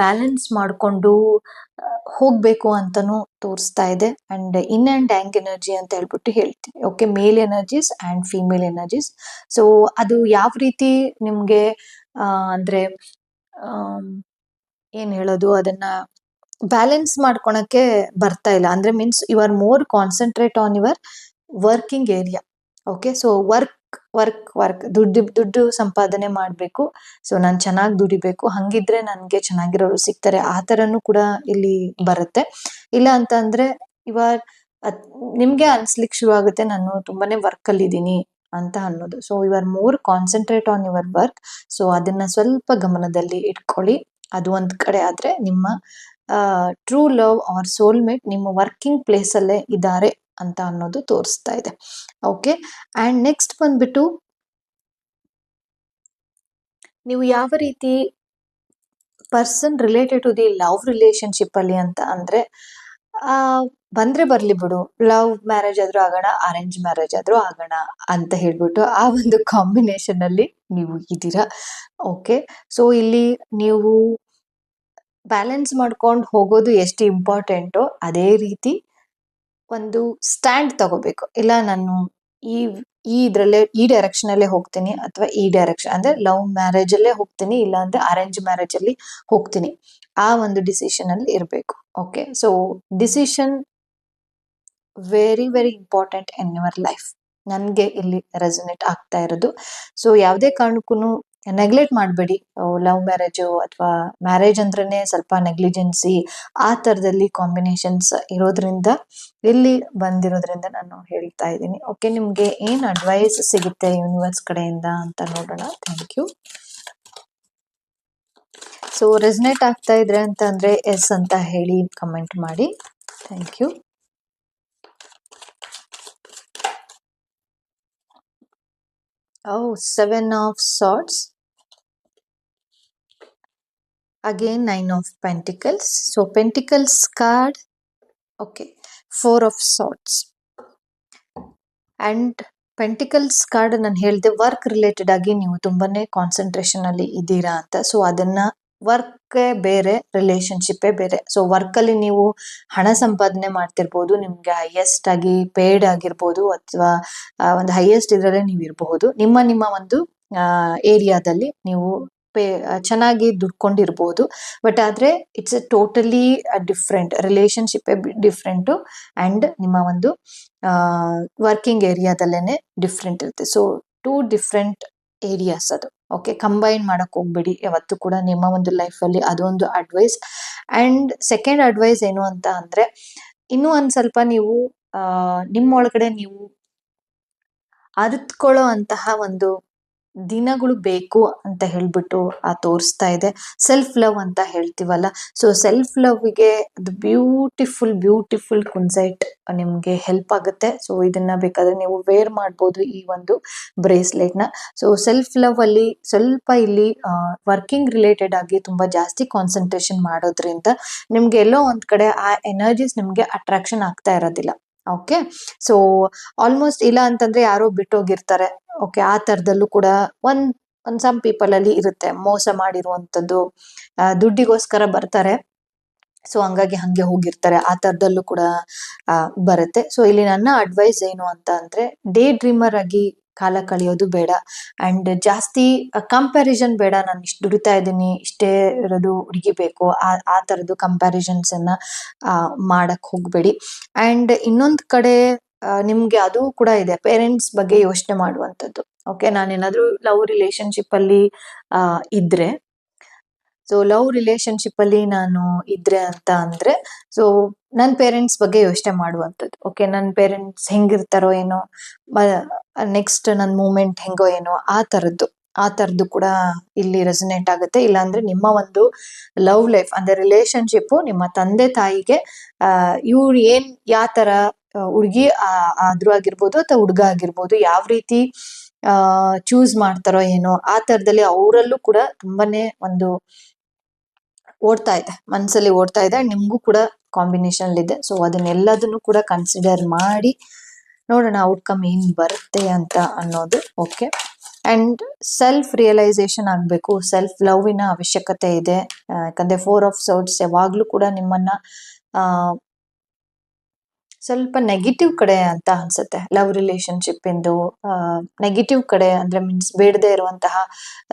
Speaker 1: ಬ್ಯಾಲೆನ್ಸ್ ಮಾಡಿಕೊಂಡು ಹೋಗಬೇಕು ಅಂತಲೂ ತೋರಿಸ್ತಾ ಇದೆ. And in and dank energy ಅಂತ ಹೇಳ್ಬಿಟ್ಟು ಹೇಳ್ತೀನಿ. Okay male energies and female energies so ಅದು ಯಾವ ರೀತಿ ನಿಮಗೆ ಅಂದರೆ ಏನ್ ಹೇಳೋದು? ಅದನ್ನ ಬ್ಯಾಲೆನ್ಸ್ ಮಾಡ್ಕೊಳಕ್ಕೆ ಬರ್ತಾ ಇಲ್ಲ. ಅಂದರೆ means you are more concentrate on your working area okay so work work work, ದುಡ್ಡು ದುಡ್ಡು ಸಂಪಾದನೆ ಮಾಡಬೇಕು. ಸೊ ನಾನು ಚೆನ್ನಾಗಿ ದುಡಿಬೇಕು. ಹಂಗಿದ್ರೆ ನನಗೆ ಚೆನ್ನಾಗಿರೋರು ಸಿಗ್ತಾರೆ. ಆ ಥರನೂ ಕೂಡ ಇಲ್ಲಿ ಬರುತ್ತೆ. ಇಲ್ಲ ಅಂತ ಅಂದ್ರೆ, ಇವಾಗ ನಿಮ್ಗೆ ಅನ್ಸ್ಲಿಕ್ಕೆ ಶುರು ಆಗುತ್ತೆ. ನಾನು ತುಂಬಾನೇ ವರ್ಕ್ ಅಲ್ಲಿ ಇದ್ದೀನಿ ಅಂತ ಅನ್ನೋದು. So you are more concentrate on your work so ಅದನ್ನ ಸ್ವಲ್ಪ ಗಮನದಲ್ಲಿ ಇಟ್ಕೊಳ್ಳಿ. ಅದು ಒಂದ್ ಕಡೆ ಆದ್ರೆ ನಿಮ್ಮ ಟ್ರೂ ಲವ್ ಆರ್ ಸೋಲ್ಮೇಟ್ ನಿಮ್ಮ ವರ್ಕಿಂಗ್ ಪ್ಲೇಸ್ ಅಲ್ಲೇ ಇದ್ದಾರೆ. ಅಂತ ಅನ್ನೋದು ತೋರಿಸ್ತಾ ಇದೆ. ಓಕೆ ಆ್ಯಂಡ್ ನೆಕ್ಸ್ಟ್ ಬಂದ್ಬಿಟ್ಟು ನೀವು ಯಾವ ರೀತಿ person related to the love relationship ಅಲ್ಲಿ ಅಂತ ಅಂದ್ರೆ, ಆ, ಬಂದ್ರೆ ಬರ್ಲಿ ಬಿಡು ಲವ್ ಮ್ಯಾರೇಜ್ ಆದ್ರೂ ಆಗೋಣ ಅರೇಂಜ್ ಮ್ಯಾರೇಜ್ ಆದ್ರೂ ಆಗೋಣ ಅಂತ ಹೇಳ್ಬಿಟ್ಟು ಆ ಒಂದು ಕಾಂಬಿನೇಷನ್ ಅಲ್ಲಿ ನೀವು ಇದ್ದೀರಾ. ಓಕೆ ಸೊ ಇಲ್ಲಿ ನೀವು ಬ್ಯಾಲೆನ್ಸ್ ಮಾಡ್ಕೊಂಡು ಹೋಗೋದು ಎಷ್ಟು ಇಂಪಾರ್ಟೆಂಟೋ ಅದೇ ರೀತಿ ಒಂದು ಸ್ಟ್ಯಾಂಡ್ ತಗೋಬೇಕು. ಇಲ್ಲ ನಾನು ಈ ಈ ಇದ್ರಲ್ಲೇ, ಈ ಡೈರೆಕ್ಷನ್ ಅಲ್ಲೇ ಹೋಗ್ತೀನಿ ಅಥವಾ ಈ ಡೈರೆಕ್ಷನ್ ಅಂದ್ರೆ ಲವ್ ಮ್ಯಾರೇಜ್ ಅಲ್ಲೇ ಹೋಗ್ತೀನಿ, ಇಲ್ಲ ಅಂದ್ರೆ ಅರೇಂಜ್ ಮ್ಯಾರೇಜ್ ಅಲ್ಲಿ ಹೋಗ್ತೀನಿ. ಆ ಒಂದು ಡಿಸಿಷನ್ ಅಲ್ಲಿ ಇರಬೇಕು. Okay so decision very very important in your life ನನಗೆ ಇಲ್ಲಿ ರೆಸನೇಟ್ ಆಗ್ತಾ ಇರೋದು. ಸೊ ಯಾವುದೇ ಕಾರಣಕ್ಕೂ ನೆಗ್ಲೆಕ್ಟ್ ಮಾಡಬೇಡಿ. ಲವ್ ಮ್ಯಾರೇಜು ಅಥವಾ ಮ್ಯಾರೇಜ್ ಅಂದ್ರೆ ಸ್ವಲ್ಪ ನೆಗ್ಲಿಜೆನ್ಸಿ ಆ ಥರದಲ್ಲಿ ಕಾಂಬಿನೇಷನ್ಸ್ ಇರೋದ್ರಿಂದ, ಇಲ್ಲಿ ಬಂದಿರೋದ್ರಿಂದ ನಾನು ಹೇಳ್ತಾ ಇದ್ದೀನಿ. ಓಕೆ ನಿಮಗೆ ಏನು ಅಡ್ವೈಸ್ ಸಿಗುತ್ತೆ ಯೂನಿವರ್ಸ್ ಕಡೆಯಿಂದ ಅಂತ ನೋಡೋಣ. ಥ್ಯಾಂಕ್ ಯು ಸೊ ರೆಸನೇಟ್ ಆಗ್ತಾ ಇದ್ರೆ ಅಂತ ಅಂದ್ರೆ ಎಸ್ ಅಂತ ಹೇಳಿ ಕಮೆಂಟ್ ಮಾಡಿ. Thank you Oh, seven of swords. Again, nine of pentacles. So, pentacles card. Okay, four of swords. And pentacles card ನಾನು ಹೇಳಿದೆ ವರ್ಕ್ ರಿಲೇಟೆಡ್ ಆಗಿ ನೀವು ತುಂಬಾನೇ ಕಾನ್ಸಂಟ್ರೇಷನ್ ಅಲ್ಲಿ ಇದ್ದೀರಾ ಅಂತ ಸೊ ಅದನ್ನ work ಬೇರೆ ರಿಲೇಶನ್ಶಿಪ್ ಬೇರೆ. ಸೊ ವರ್ಕ್ ಅಲ್ಲಿ ನೀವು ಹಣ ಸಂಪಾದನೆ ಮಾಡ್ತಿರ್ಬೋದು, ನಿಮ್ಗೆ ಹೈಯೆಸ್ಟ್ ಆಗಿ ಪೇಡ್ ಆಗಿರ್ಬೋದು ಅಥವಾ ಒಂದು ಹೈಯೆಸ್ಟ್ ಇದ್ರಲ್ಲೇ ನೀವು ಇರಬಹುದು. ನಿಮ್ಮ ನಿಮ್ಮ ಒಂದು ಏರಿಯಾದಲ್ಲಿ ನೀವು ಪೇ, ಚೆನ್ನಾಗಿ ದುಡ್ಕೊಂಡಿರ್ಬೋದು. ಬಟ್ ಆದ್ರೆ it's a totally different relationship different and ನಿಮ್ಮ ಒಂದು ವರ್ಕಿಂಗ್ ಏರಿಯಾದಲ್ಲೇನೆ ಡಿಫ್ರೆಂಟ್ ಇರುತ್ತೆ. ಸೊ ಟೂ ಡಿಫ್ರೆಂಟ್ ಏರಿಯಾಸ್ ಅದು. ಓಕೆ ಕಂಬೈನ್ ಮಾಡಕ್ ಹೋಗ್ಬೇಡಿ. ಯಾವತ್ತು ಕೂಡ ನಿಮ್ಮ ಒಂದು ಲೈಫ್ ಅಲ್ಲಿ ಅದೊಂದು ಅಡ್ವೈಸ್ ಅಂಡ್ ಸೆಕೆಂಡ್ ಅಡ್ವೈಸ್ ಏನು ಅಂತ ಅಂದ್ರೆ, ಇನ್ನೂ ಒಂದ್ ಸ್ವಲ್ಪ ನೀವು ನಿಮ್ಮೊಳಗಡೆ ನೀವು ಅರಿತ್ಕೊಳ್ಳೋ ಅಂತಹ ಒಂದು ದಿನಗಳು ಬೇಕು ಅಂತ ಹೇಳ್ಬಿಟ್ಟು ಆ ತೋರಿಸ್ತಾ ಇದೆ. ಸೆಲ್ಫ್ ಲವ್ ಅಂತ ಹೇಳ್ತೀವಲ್ಲ. ಸೊ ಸೆಲ್ಫ್ ಲವ್ಗೆ ಅದು ಬ್ಯೂಟಿಫುಲ್ ಬ್ಯೂಟಿಫುಲ್ ಕುನ್ಸೈಟ್ ನಿಮಗೆ ಹೆಲ್ಪ್ ಆಗುತ್ತೆ. ಸೊ ಇದನ್ನ ಬೇಕಾದ್ರೆ ನೀವು ವೇರ್ ಮಾಡ್ಬೋದು ಈ ಒಂದು ಬ್ರೇಸ್ಲೆಟ್ನ. ಸೊ ಸೆಲ್ಫ್ ಲವ್ ಅಲ್ಲಿ ಸ್ವಲ್ಪ ಇಲ್ಲಿ ವರ್ಕಿಂಗ್ ರಿಲೇಟೆಡ್ ಆಗಿ ತುಂಬಾ ಜಾಸ್ತಿ ಕಾನ್ಸಂಟ್ರೇಷನ್ ಮಾಡೋದ್ರಿಂದ ನಿಮ್ಗೆ ಎಲ್ಲೋ ಒಂದ್ ಕಡೆ ಆ ಎನರ್ಜೀಸ್ ನಿಮ್ಗೆ ಅಟ್ರಾಕ್ಷನ್ ಆಗ್ತಾ ಇರೋದಿಲ್ಲ. ಓಕೆ ಸೊ ಆಲ್ಮೋಸ್ಟ್ ಇಲ್ಲ ಅಂತಂದ್ರೆ ಯಾರೋ ಬಿಟ್ಟೋಗಿರ್ತಾರೆ. ಓಕೆ ಆ ತರದಲ್ಲೂ ಕೂಡ ಒಂದ್ ಒಂದ್ ಸಮ್ ಪೀಪಲ್ ಅಲ್ಲಿ ಇರುತ್ತೆ, ಮೋಸ ಮಾಡಿರುವಂತದ್ದು ದುಡ್ಡಿಗೋಸ್ಕರ ಬರ್ತಾರೆ. ಸೊ ಹಂಗಾಗಿ ಹಂಗೆ ಹೋಗಿರ್ತಾರೆ. ಆ ತರದಲ್ಲೂ ಕೂಡ ಬರುತ್ತೆ. ಸೊ ಇಲ್ಲಿ ನನ್ನ ಅಡ್ವೈಸ್ ಏನು ಅಂತ ಅಂದ್ರೆ ಡೇ ಡ್ರೀಮರ್ ಆಗಿ ಕಾಲ ಕಳೆಯೋದು ಬೇಡ. ಅಂಡ್ ಜಾಸ್ತಿ ಕಂಪ್ಯಾರಿಸನ್ ಬೇಡ. ನಾನು ಇಷ್ಟು ದುಡಿತಾ ಇದ್ದೀನಿ, ಇಷ್ಟೇ ಇರೋದು ಹುಡುಗಿ ಬೇಕು. ಆ ಆ ಥರದ್ದು ಕಂಪ್ಯಾರಿಸನ್ಸ್ ಅನ್ನ ಮಾಡಕ್ ಹೋಗ್ಬೇಡಿ. ಅಂಡ್ ಇನ್ನೊಂದು ಕಡೆ ನಿಮ್ಗೆ ಅದು ಕೂಡ ಇದೆ. ಪೇರೆಂಟ್ಸ್ ಬಗ್ಗೆ ಯೋಚನೆ ಮಾಡುವಂತದ್ದು ಓಕೆ ನಾನೇನಾದ್ರೂ ಲವ್ ರಿಲೇಶನ್ಶಿಪ್ ಅಲ್ಲಿ ಆ ಇದ್ರೆ ಸೊ ಲವ್ ರಿಲೇಶನ್ಶಿಪ್ ಅಲ್ಲಿ ನಾನು ಇದ್ರೆ ಅಂತ ಅಂದ್ರೆ ಸೊ ನನ್ನ ಪೇರೆಂಟ್ಸ್ ಬಗ್ಗೆ ಯೋಚನೆ ಮಾಡುವಂಥದ್ದು. ಓಕೆ ನನ್ನ ಪೇರೆಂಟ್ಸ್ ಹೆಂಗಿರ್ತಾರೋ ಏನೋ ನೆಕ್ಸ್ಟ್ ನನ್ನ ಮೂಮೆಂಟ್ ಹೆಂಗೋ ಏನೋ, ಆ ತರದ್ದು ಆ ತರದ್ದು ಕೂಡ ಇಲ್ಲಿ ರೆಸನೇಟ್ ಆಗುತ್ತೆ. ಇಲ್ಲಾಂದ್ರೆ ನಿಮ್ಮ ಒಂದು ಲವ್ ಲೈಫ್ ಅಂದ್ರೆ ರಿಲೇಶನ್ಶಿಪ್ ನಿಮ್ಮ ತಂದೆ ತಾಯಿಗೆ ಇವ್ರು ಏನ್ ಯಾವ ತರ ಹುಡುಗಿ ಆದ್ರೂ ಆಗಿರ್ಬೋದು ಅಥವಾ ಹುಡುಗ ಆಗಿರ್ಬೋದು, ಯಾವ ರೀತಿ ಚೂಸ್ ಮಾಡ್ತಾರೋ ಏನೋ, ಆ ತರದಲ್ಲಿ ಅವರಲ್ಲೂ ಕೂಡ ತುಂಬಾನೇ ಒಂದು ಓಡ್ತಾ ಇದೆ ಮನಸ್ಸಲ್ಲಿ ಓಡ್ತಾ ಇದೆ. ನಿಮಗೂ ಕೂಡ ಕಾಂಬಿನೇಷನ್ ಇದೆ. ಸೊ ಅದನ್ನೆಲ್ಲದನ್ನು ಕೂಡ ಕನ್ಸಿಡರ್ ಮಾಡಿ ನೋಡೋಣ ಔಟ್ಕಮ್ ಏನ್ ಬರುತ್ತೆ ಅಂತ ಅನ್ನೋದು. ಓಕೆ ಅಂಡ್ ಸೆಲ್ಫ್ ರಿಯಲೈಸೇಷನ್ ಆಗಬೇಕು. ಸೆಲ್ಫ್ ಲವ್ವಿನ ಅವಶ್ಯಕತೆ ಇದೆ. ಯಾಕಂದ್ರೆ ಫೋರ್ ಆಫ್ ಸೌಟ್ಸ್ ಯಾವಾಗ್ಲೂ ಕೂಡ ನಿಮ್ಮನ್ನ ಸ್ವಲ್ಪ ನೆಗೆಟಿವ್ ಕಡೆ ಅಂತ ಅನ್ಸುತ್ತೆ. ಲವ್ ರಿಲೇಶನ್ಶಿಪ್ ಇಂದು ನೆಗೆಟಿವ್ ಕಡೆ ಅಂದ್ರೆ ಮೀನ್ಸ್ ಬೇಡದೆ ಇರುವಂತಹ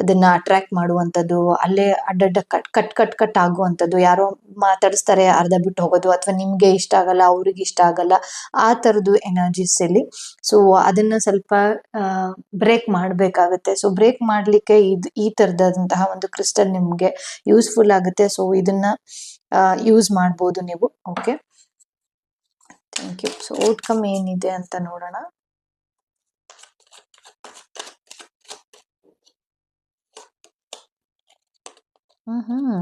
Speaker 1: ಅದನ್ನ ಅಟ್ರಾಕ್ಟ್ ಮಾಡುವಂತದ್ದು ಅಲ್ಲೇ ಅಡ್ಡಡ್ಡ ಕಟ್ ಕಟ್ ಕಟ್ ಕಟ್ ಆಗುವಂಥದ್ದು, ಯಾರೋ ಮಾತಾಡಿಸ್ತಾರೆ, ಅರ್ಧ ಬಿಟ್ಟು ಹೋಗೋದು, ಅಥವಾ ನಿಮ್ಗೆ ಇಷ್ಟ ಆಗಲ್ಲ, ಅವ್ರಿಗೆ ಇಷ್ಟ ಆಗಲ್ಲ, ಆ ತರದ್ದು ಎನರ್ಜೀಸ್ ಇಲ್ಲಿ. ಸೊ ಅದನ್ನ ಸ್ವಲ್ಪ ಬ್ರೇಕ್ ಮಾಡಬೇಕಾಗುತ್ತೆ. ಸೊ ಬ್ರೇಕ್ ಮಾಡ್ಲಿಕ್ಕೆ ಈ ತರದಂತಹ ಒಂದು ಕ್ರಿಸ್ಟಲ್ ನಿಮ್ಗೆ ಯೂಸ್ಫುಲ್ ಆಗುತ್ತೆ. ಸೊ ಇದನ್ನ ಯೂಸ್ ಮಾಡ್ಬೋದು ನೀವು. Okay thank you so outcome ಏನಿದೆ ಅಂತ ನೋಡೋಣ. ಹ್ಮ್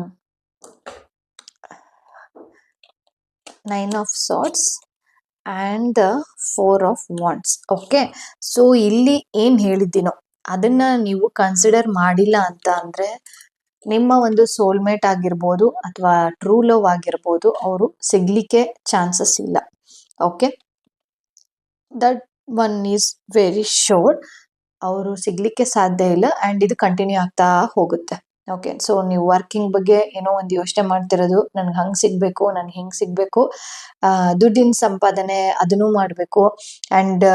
Speaker 1: nine of swords and the four of wands okay so ಇಲ್ಲಿ ಏನು ಹೇಳಿದ್ದೀನೋ ಅದನ್ನ ನೀವು ಕನ್ಸಿಡರ್ ಮಾಡಿಲ್ಲ ಅಂತ ಅಂದರೆ ನಿಮ್ಮ ಒಂದು ಸೋಲ್ಮೇಟ್ ಆಗಿರ್ಬೋದು ಅಥವಾ ಟ್ರೂ ಲವ್ ಆಗಿರ್ಬೋದು, ಅವರು ಸಿಗ್ಲಿಕ್ಕೆ ಚಾನ್ಸಸ್ ಇಲ್ಲ. Okay that one is very sure ಅವರು ಸಿಗ್ಲಿಕ್ಕೆ ಸಾಧ್ಯ ಇಲ್ಲ ಆ್ಯಂಡ್ ಇದು ಕಂಟಿನ್ಯೂ ಆಗ್ತಾ ಹೋಗುತ್ತೆ. ಓಕೆ ಸೊ ನೀವು ವರ್ಕಿಂಗ್ ಬಗ್ಗೆ ಏನೋ ಒಂದು ಯೋಚನೆ ಮಾಡ್ತಿರೋದು, ನನ್ಗೆ ಹಂಗೆ ಸಿಗಬೇಕು, ನನ್ಗೆ ಹಿಂಗೆ ಸಿಗಬೇಕು ದುಡ್ಡಿನ ಸಂಪಾದನೆ ಅದನ್ನು ಮಾಡಬೇಕು ಆ್ಯಂಡ್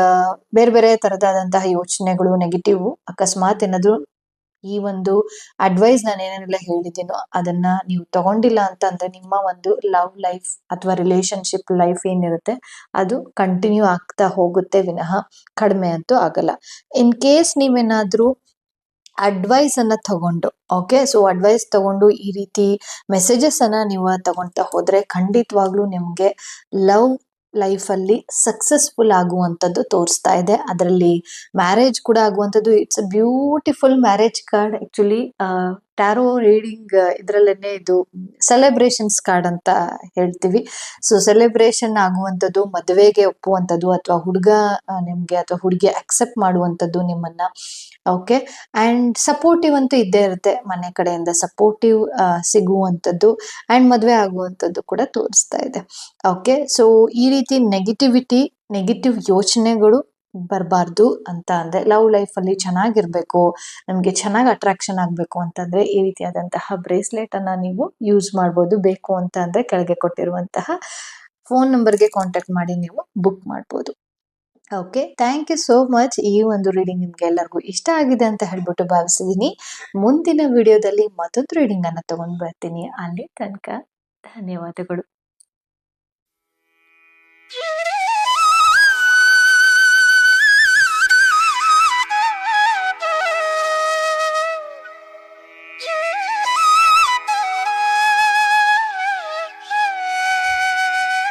Speaker 1: ಬೇರೆ ಬೇರೆ ಥರದಾದಂತಹ ಯೋಚನೆಗಳು ನೆಗೆಟಿವ್ ಅಕಸ್ಮಾತ್ ಏನಾದರೂ ಈ ಒಂದು ಅಡ್ವೈಸ್ ನಾನು ಏನೇನೆಲ್ಲ ಹೇಳಿದ್ದೀನೋ ಅದನ್ನ ನೀವು ತಗೊಂಡಿಲ್ಲ ಅಂತ ಅಂದ್ರೆ ನಿಮ್ಮ ಒಂದು ಲವ್ ಲೈಫ್ ಅಥವಾ ರಿಲೇಶನ್ಶಿಪ್ ಲೈಫ್ ಏನಿರುತ್ತೆ, ಅದು ಕಂಟಿನ್ಯೂ ಆಗ್ತಾ ಹೋಗುತ್ತೆ ವಿನಃ ಕಡಿಮೆ ಅಂತೂ ಆಗಲ್ಲ. ಇನ್ ಕೇಸ್ ನೀವೇನಾದ್ರೂ ಅಡ್ವೈಸ್ ಅನ್ನ ತಗೊಂಡು ಓಕೆ ಸೊ ಅಡ್ವೈಸ್ ತಗೊಂಡು ಈ ರೀತಿ ಮೆಸೇಜಸ್ ಅನ್ನ ನೀವು ತಗೊಂತ ಹೋದ್ರೆ ಖಂಡಿತವಾಗ್ಲೂ ನಿಮ್ಗೆ ಲವ್ ಲೈಫಲ್ಲಿ ಸಕ್ಸಸ್ಫುಲ್ ಆಗುವಂಥದ್ದು ತೋರಿಸ್ತಾ ಇದೆ. ಅದರಲ್ಲಿ ಮ್ಯಾರೇಜ್ ಕೂಡ ಆಗುವಂಥದ್ದು. It's a beautiful marriage card actually. Tarot reading ಇದರಲ್ಲೇನೆ ಇದು ಸೆಲೆಬ್ರೇಷನ್ಸ್ ಕಾರ್ಡ್ ಅಂತ ಹೇಳ್ತೀವಿ. ಸೊ ಸೆಲೆಬ್ರೇಷನ್ ಆಗುವಂಥದ್ದು, ಮದುವೆಗೆ ಒಪ್ಪುವಂಥದ್ದು, ಅಥವಾ ಹುಡುಗ ನಿಮಗೆ ಅಥವಾ ಹುಡುಗಿ ಅಕ್ಸೆಪ್ಟ್ ಮಾಡುವಂಥದ್ದು ನಿಮ್ಮನ್ನ ಓಕೆ ಆ್ಯಂಡ್ ಸಪೋರ್ಟಿವ್ ಅಂತೂ ಇದ್ದೇ ಇರುತ್ತೆ, ಮನೆ ಕಡೆಯಿಂದ ಸಪೋರ್ಟಿವ್ ಸಿಗುವಂಥದ್ದು ಆ್ಯಂಡ್ ಮದುವೆ ಆಗುವಂಥದ್ದು ಕೂಡ ತೋರಿಸ್ತಾ ಇದೆ ಓಕೆ ಸೊ ಈ ರೀತಿ ನೆಗೆಟಿವಿಟಿ ನೆಗೆಟಿವ್ ಯೋಚನೆಗಳು ಬರಬಾರ್ದು ಅಂತ ಅಂದ್ರೆ ಲವ್ ಲೈಫಲ್ಲಿ ಚೆನ್ನಾಗಿರಬೇಕು, ನಮಗೆ ಚೆನ್ನಾಗಿ ಅಟ್ರಾಕ್ಷನ್ ಆಗಬೇಕು ಅಂತಂದರೆ ಈ ರೀತಿಯಾದಂತಹ ಬ್ರೇಸ್ಲೆಟ್ ಅನ್ನ ನೀವು ಯೂಸ್ ಮಾಡ್ಬೋದು. ಬೇಕು ಅಂತ ಅಂದರೆ ಕೆಳಗೆ ಕೊಟ್ಟಿರುವಂತಹ ಫೋನ್ ನಂಬರ್ಗೆ ಕಾಂಟ್ಯಾಕ್ಟ್ ಮಾಡಿ ನೀವು ಬುಕ್ ಮಾಡ್ಬೋದು. Okay thank you so much ಈ ಒಂದು ರೀಡಿಂಗ್ ನಿಮ್ಗೆ ಎಲ್ಲರಿಗೂ ಇಷ್ಟ ಆಗಿದೆ ಅಂತ ಹೇಳ್ಬಿಟ್ಟು ಭಾವಿಸಿದ್ದೀನಿ ಮುಂದಿನ ವಿಡಿಯೋದಲ್ಲಿ ಮತ್ತೊಂದು ರೀಡಿಂಗ್ ಅನ್ನ ತಗೊಂಡ್ ಬರ್ತೀನಿ. ಅಲ್ಲಿ ತನಕ ಧನ್ಯವಾದಗಳು.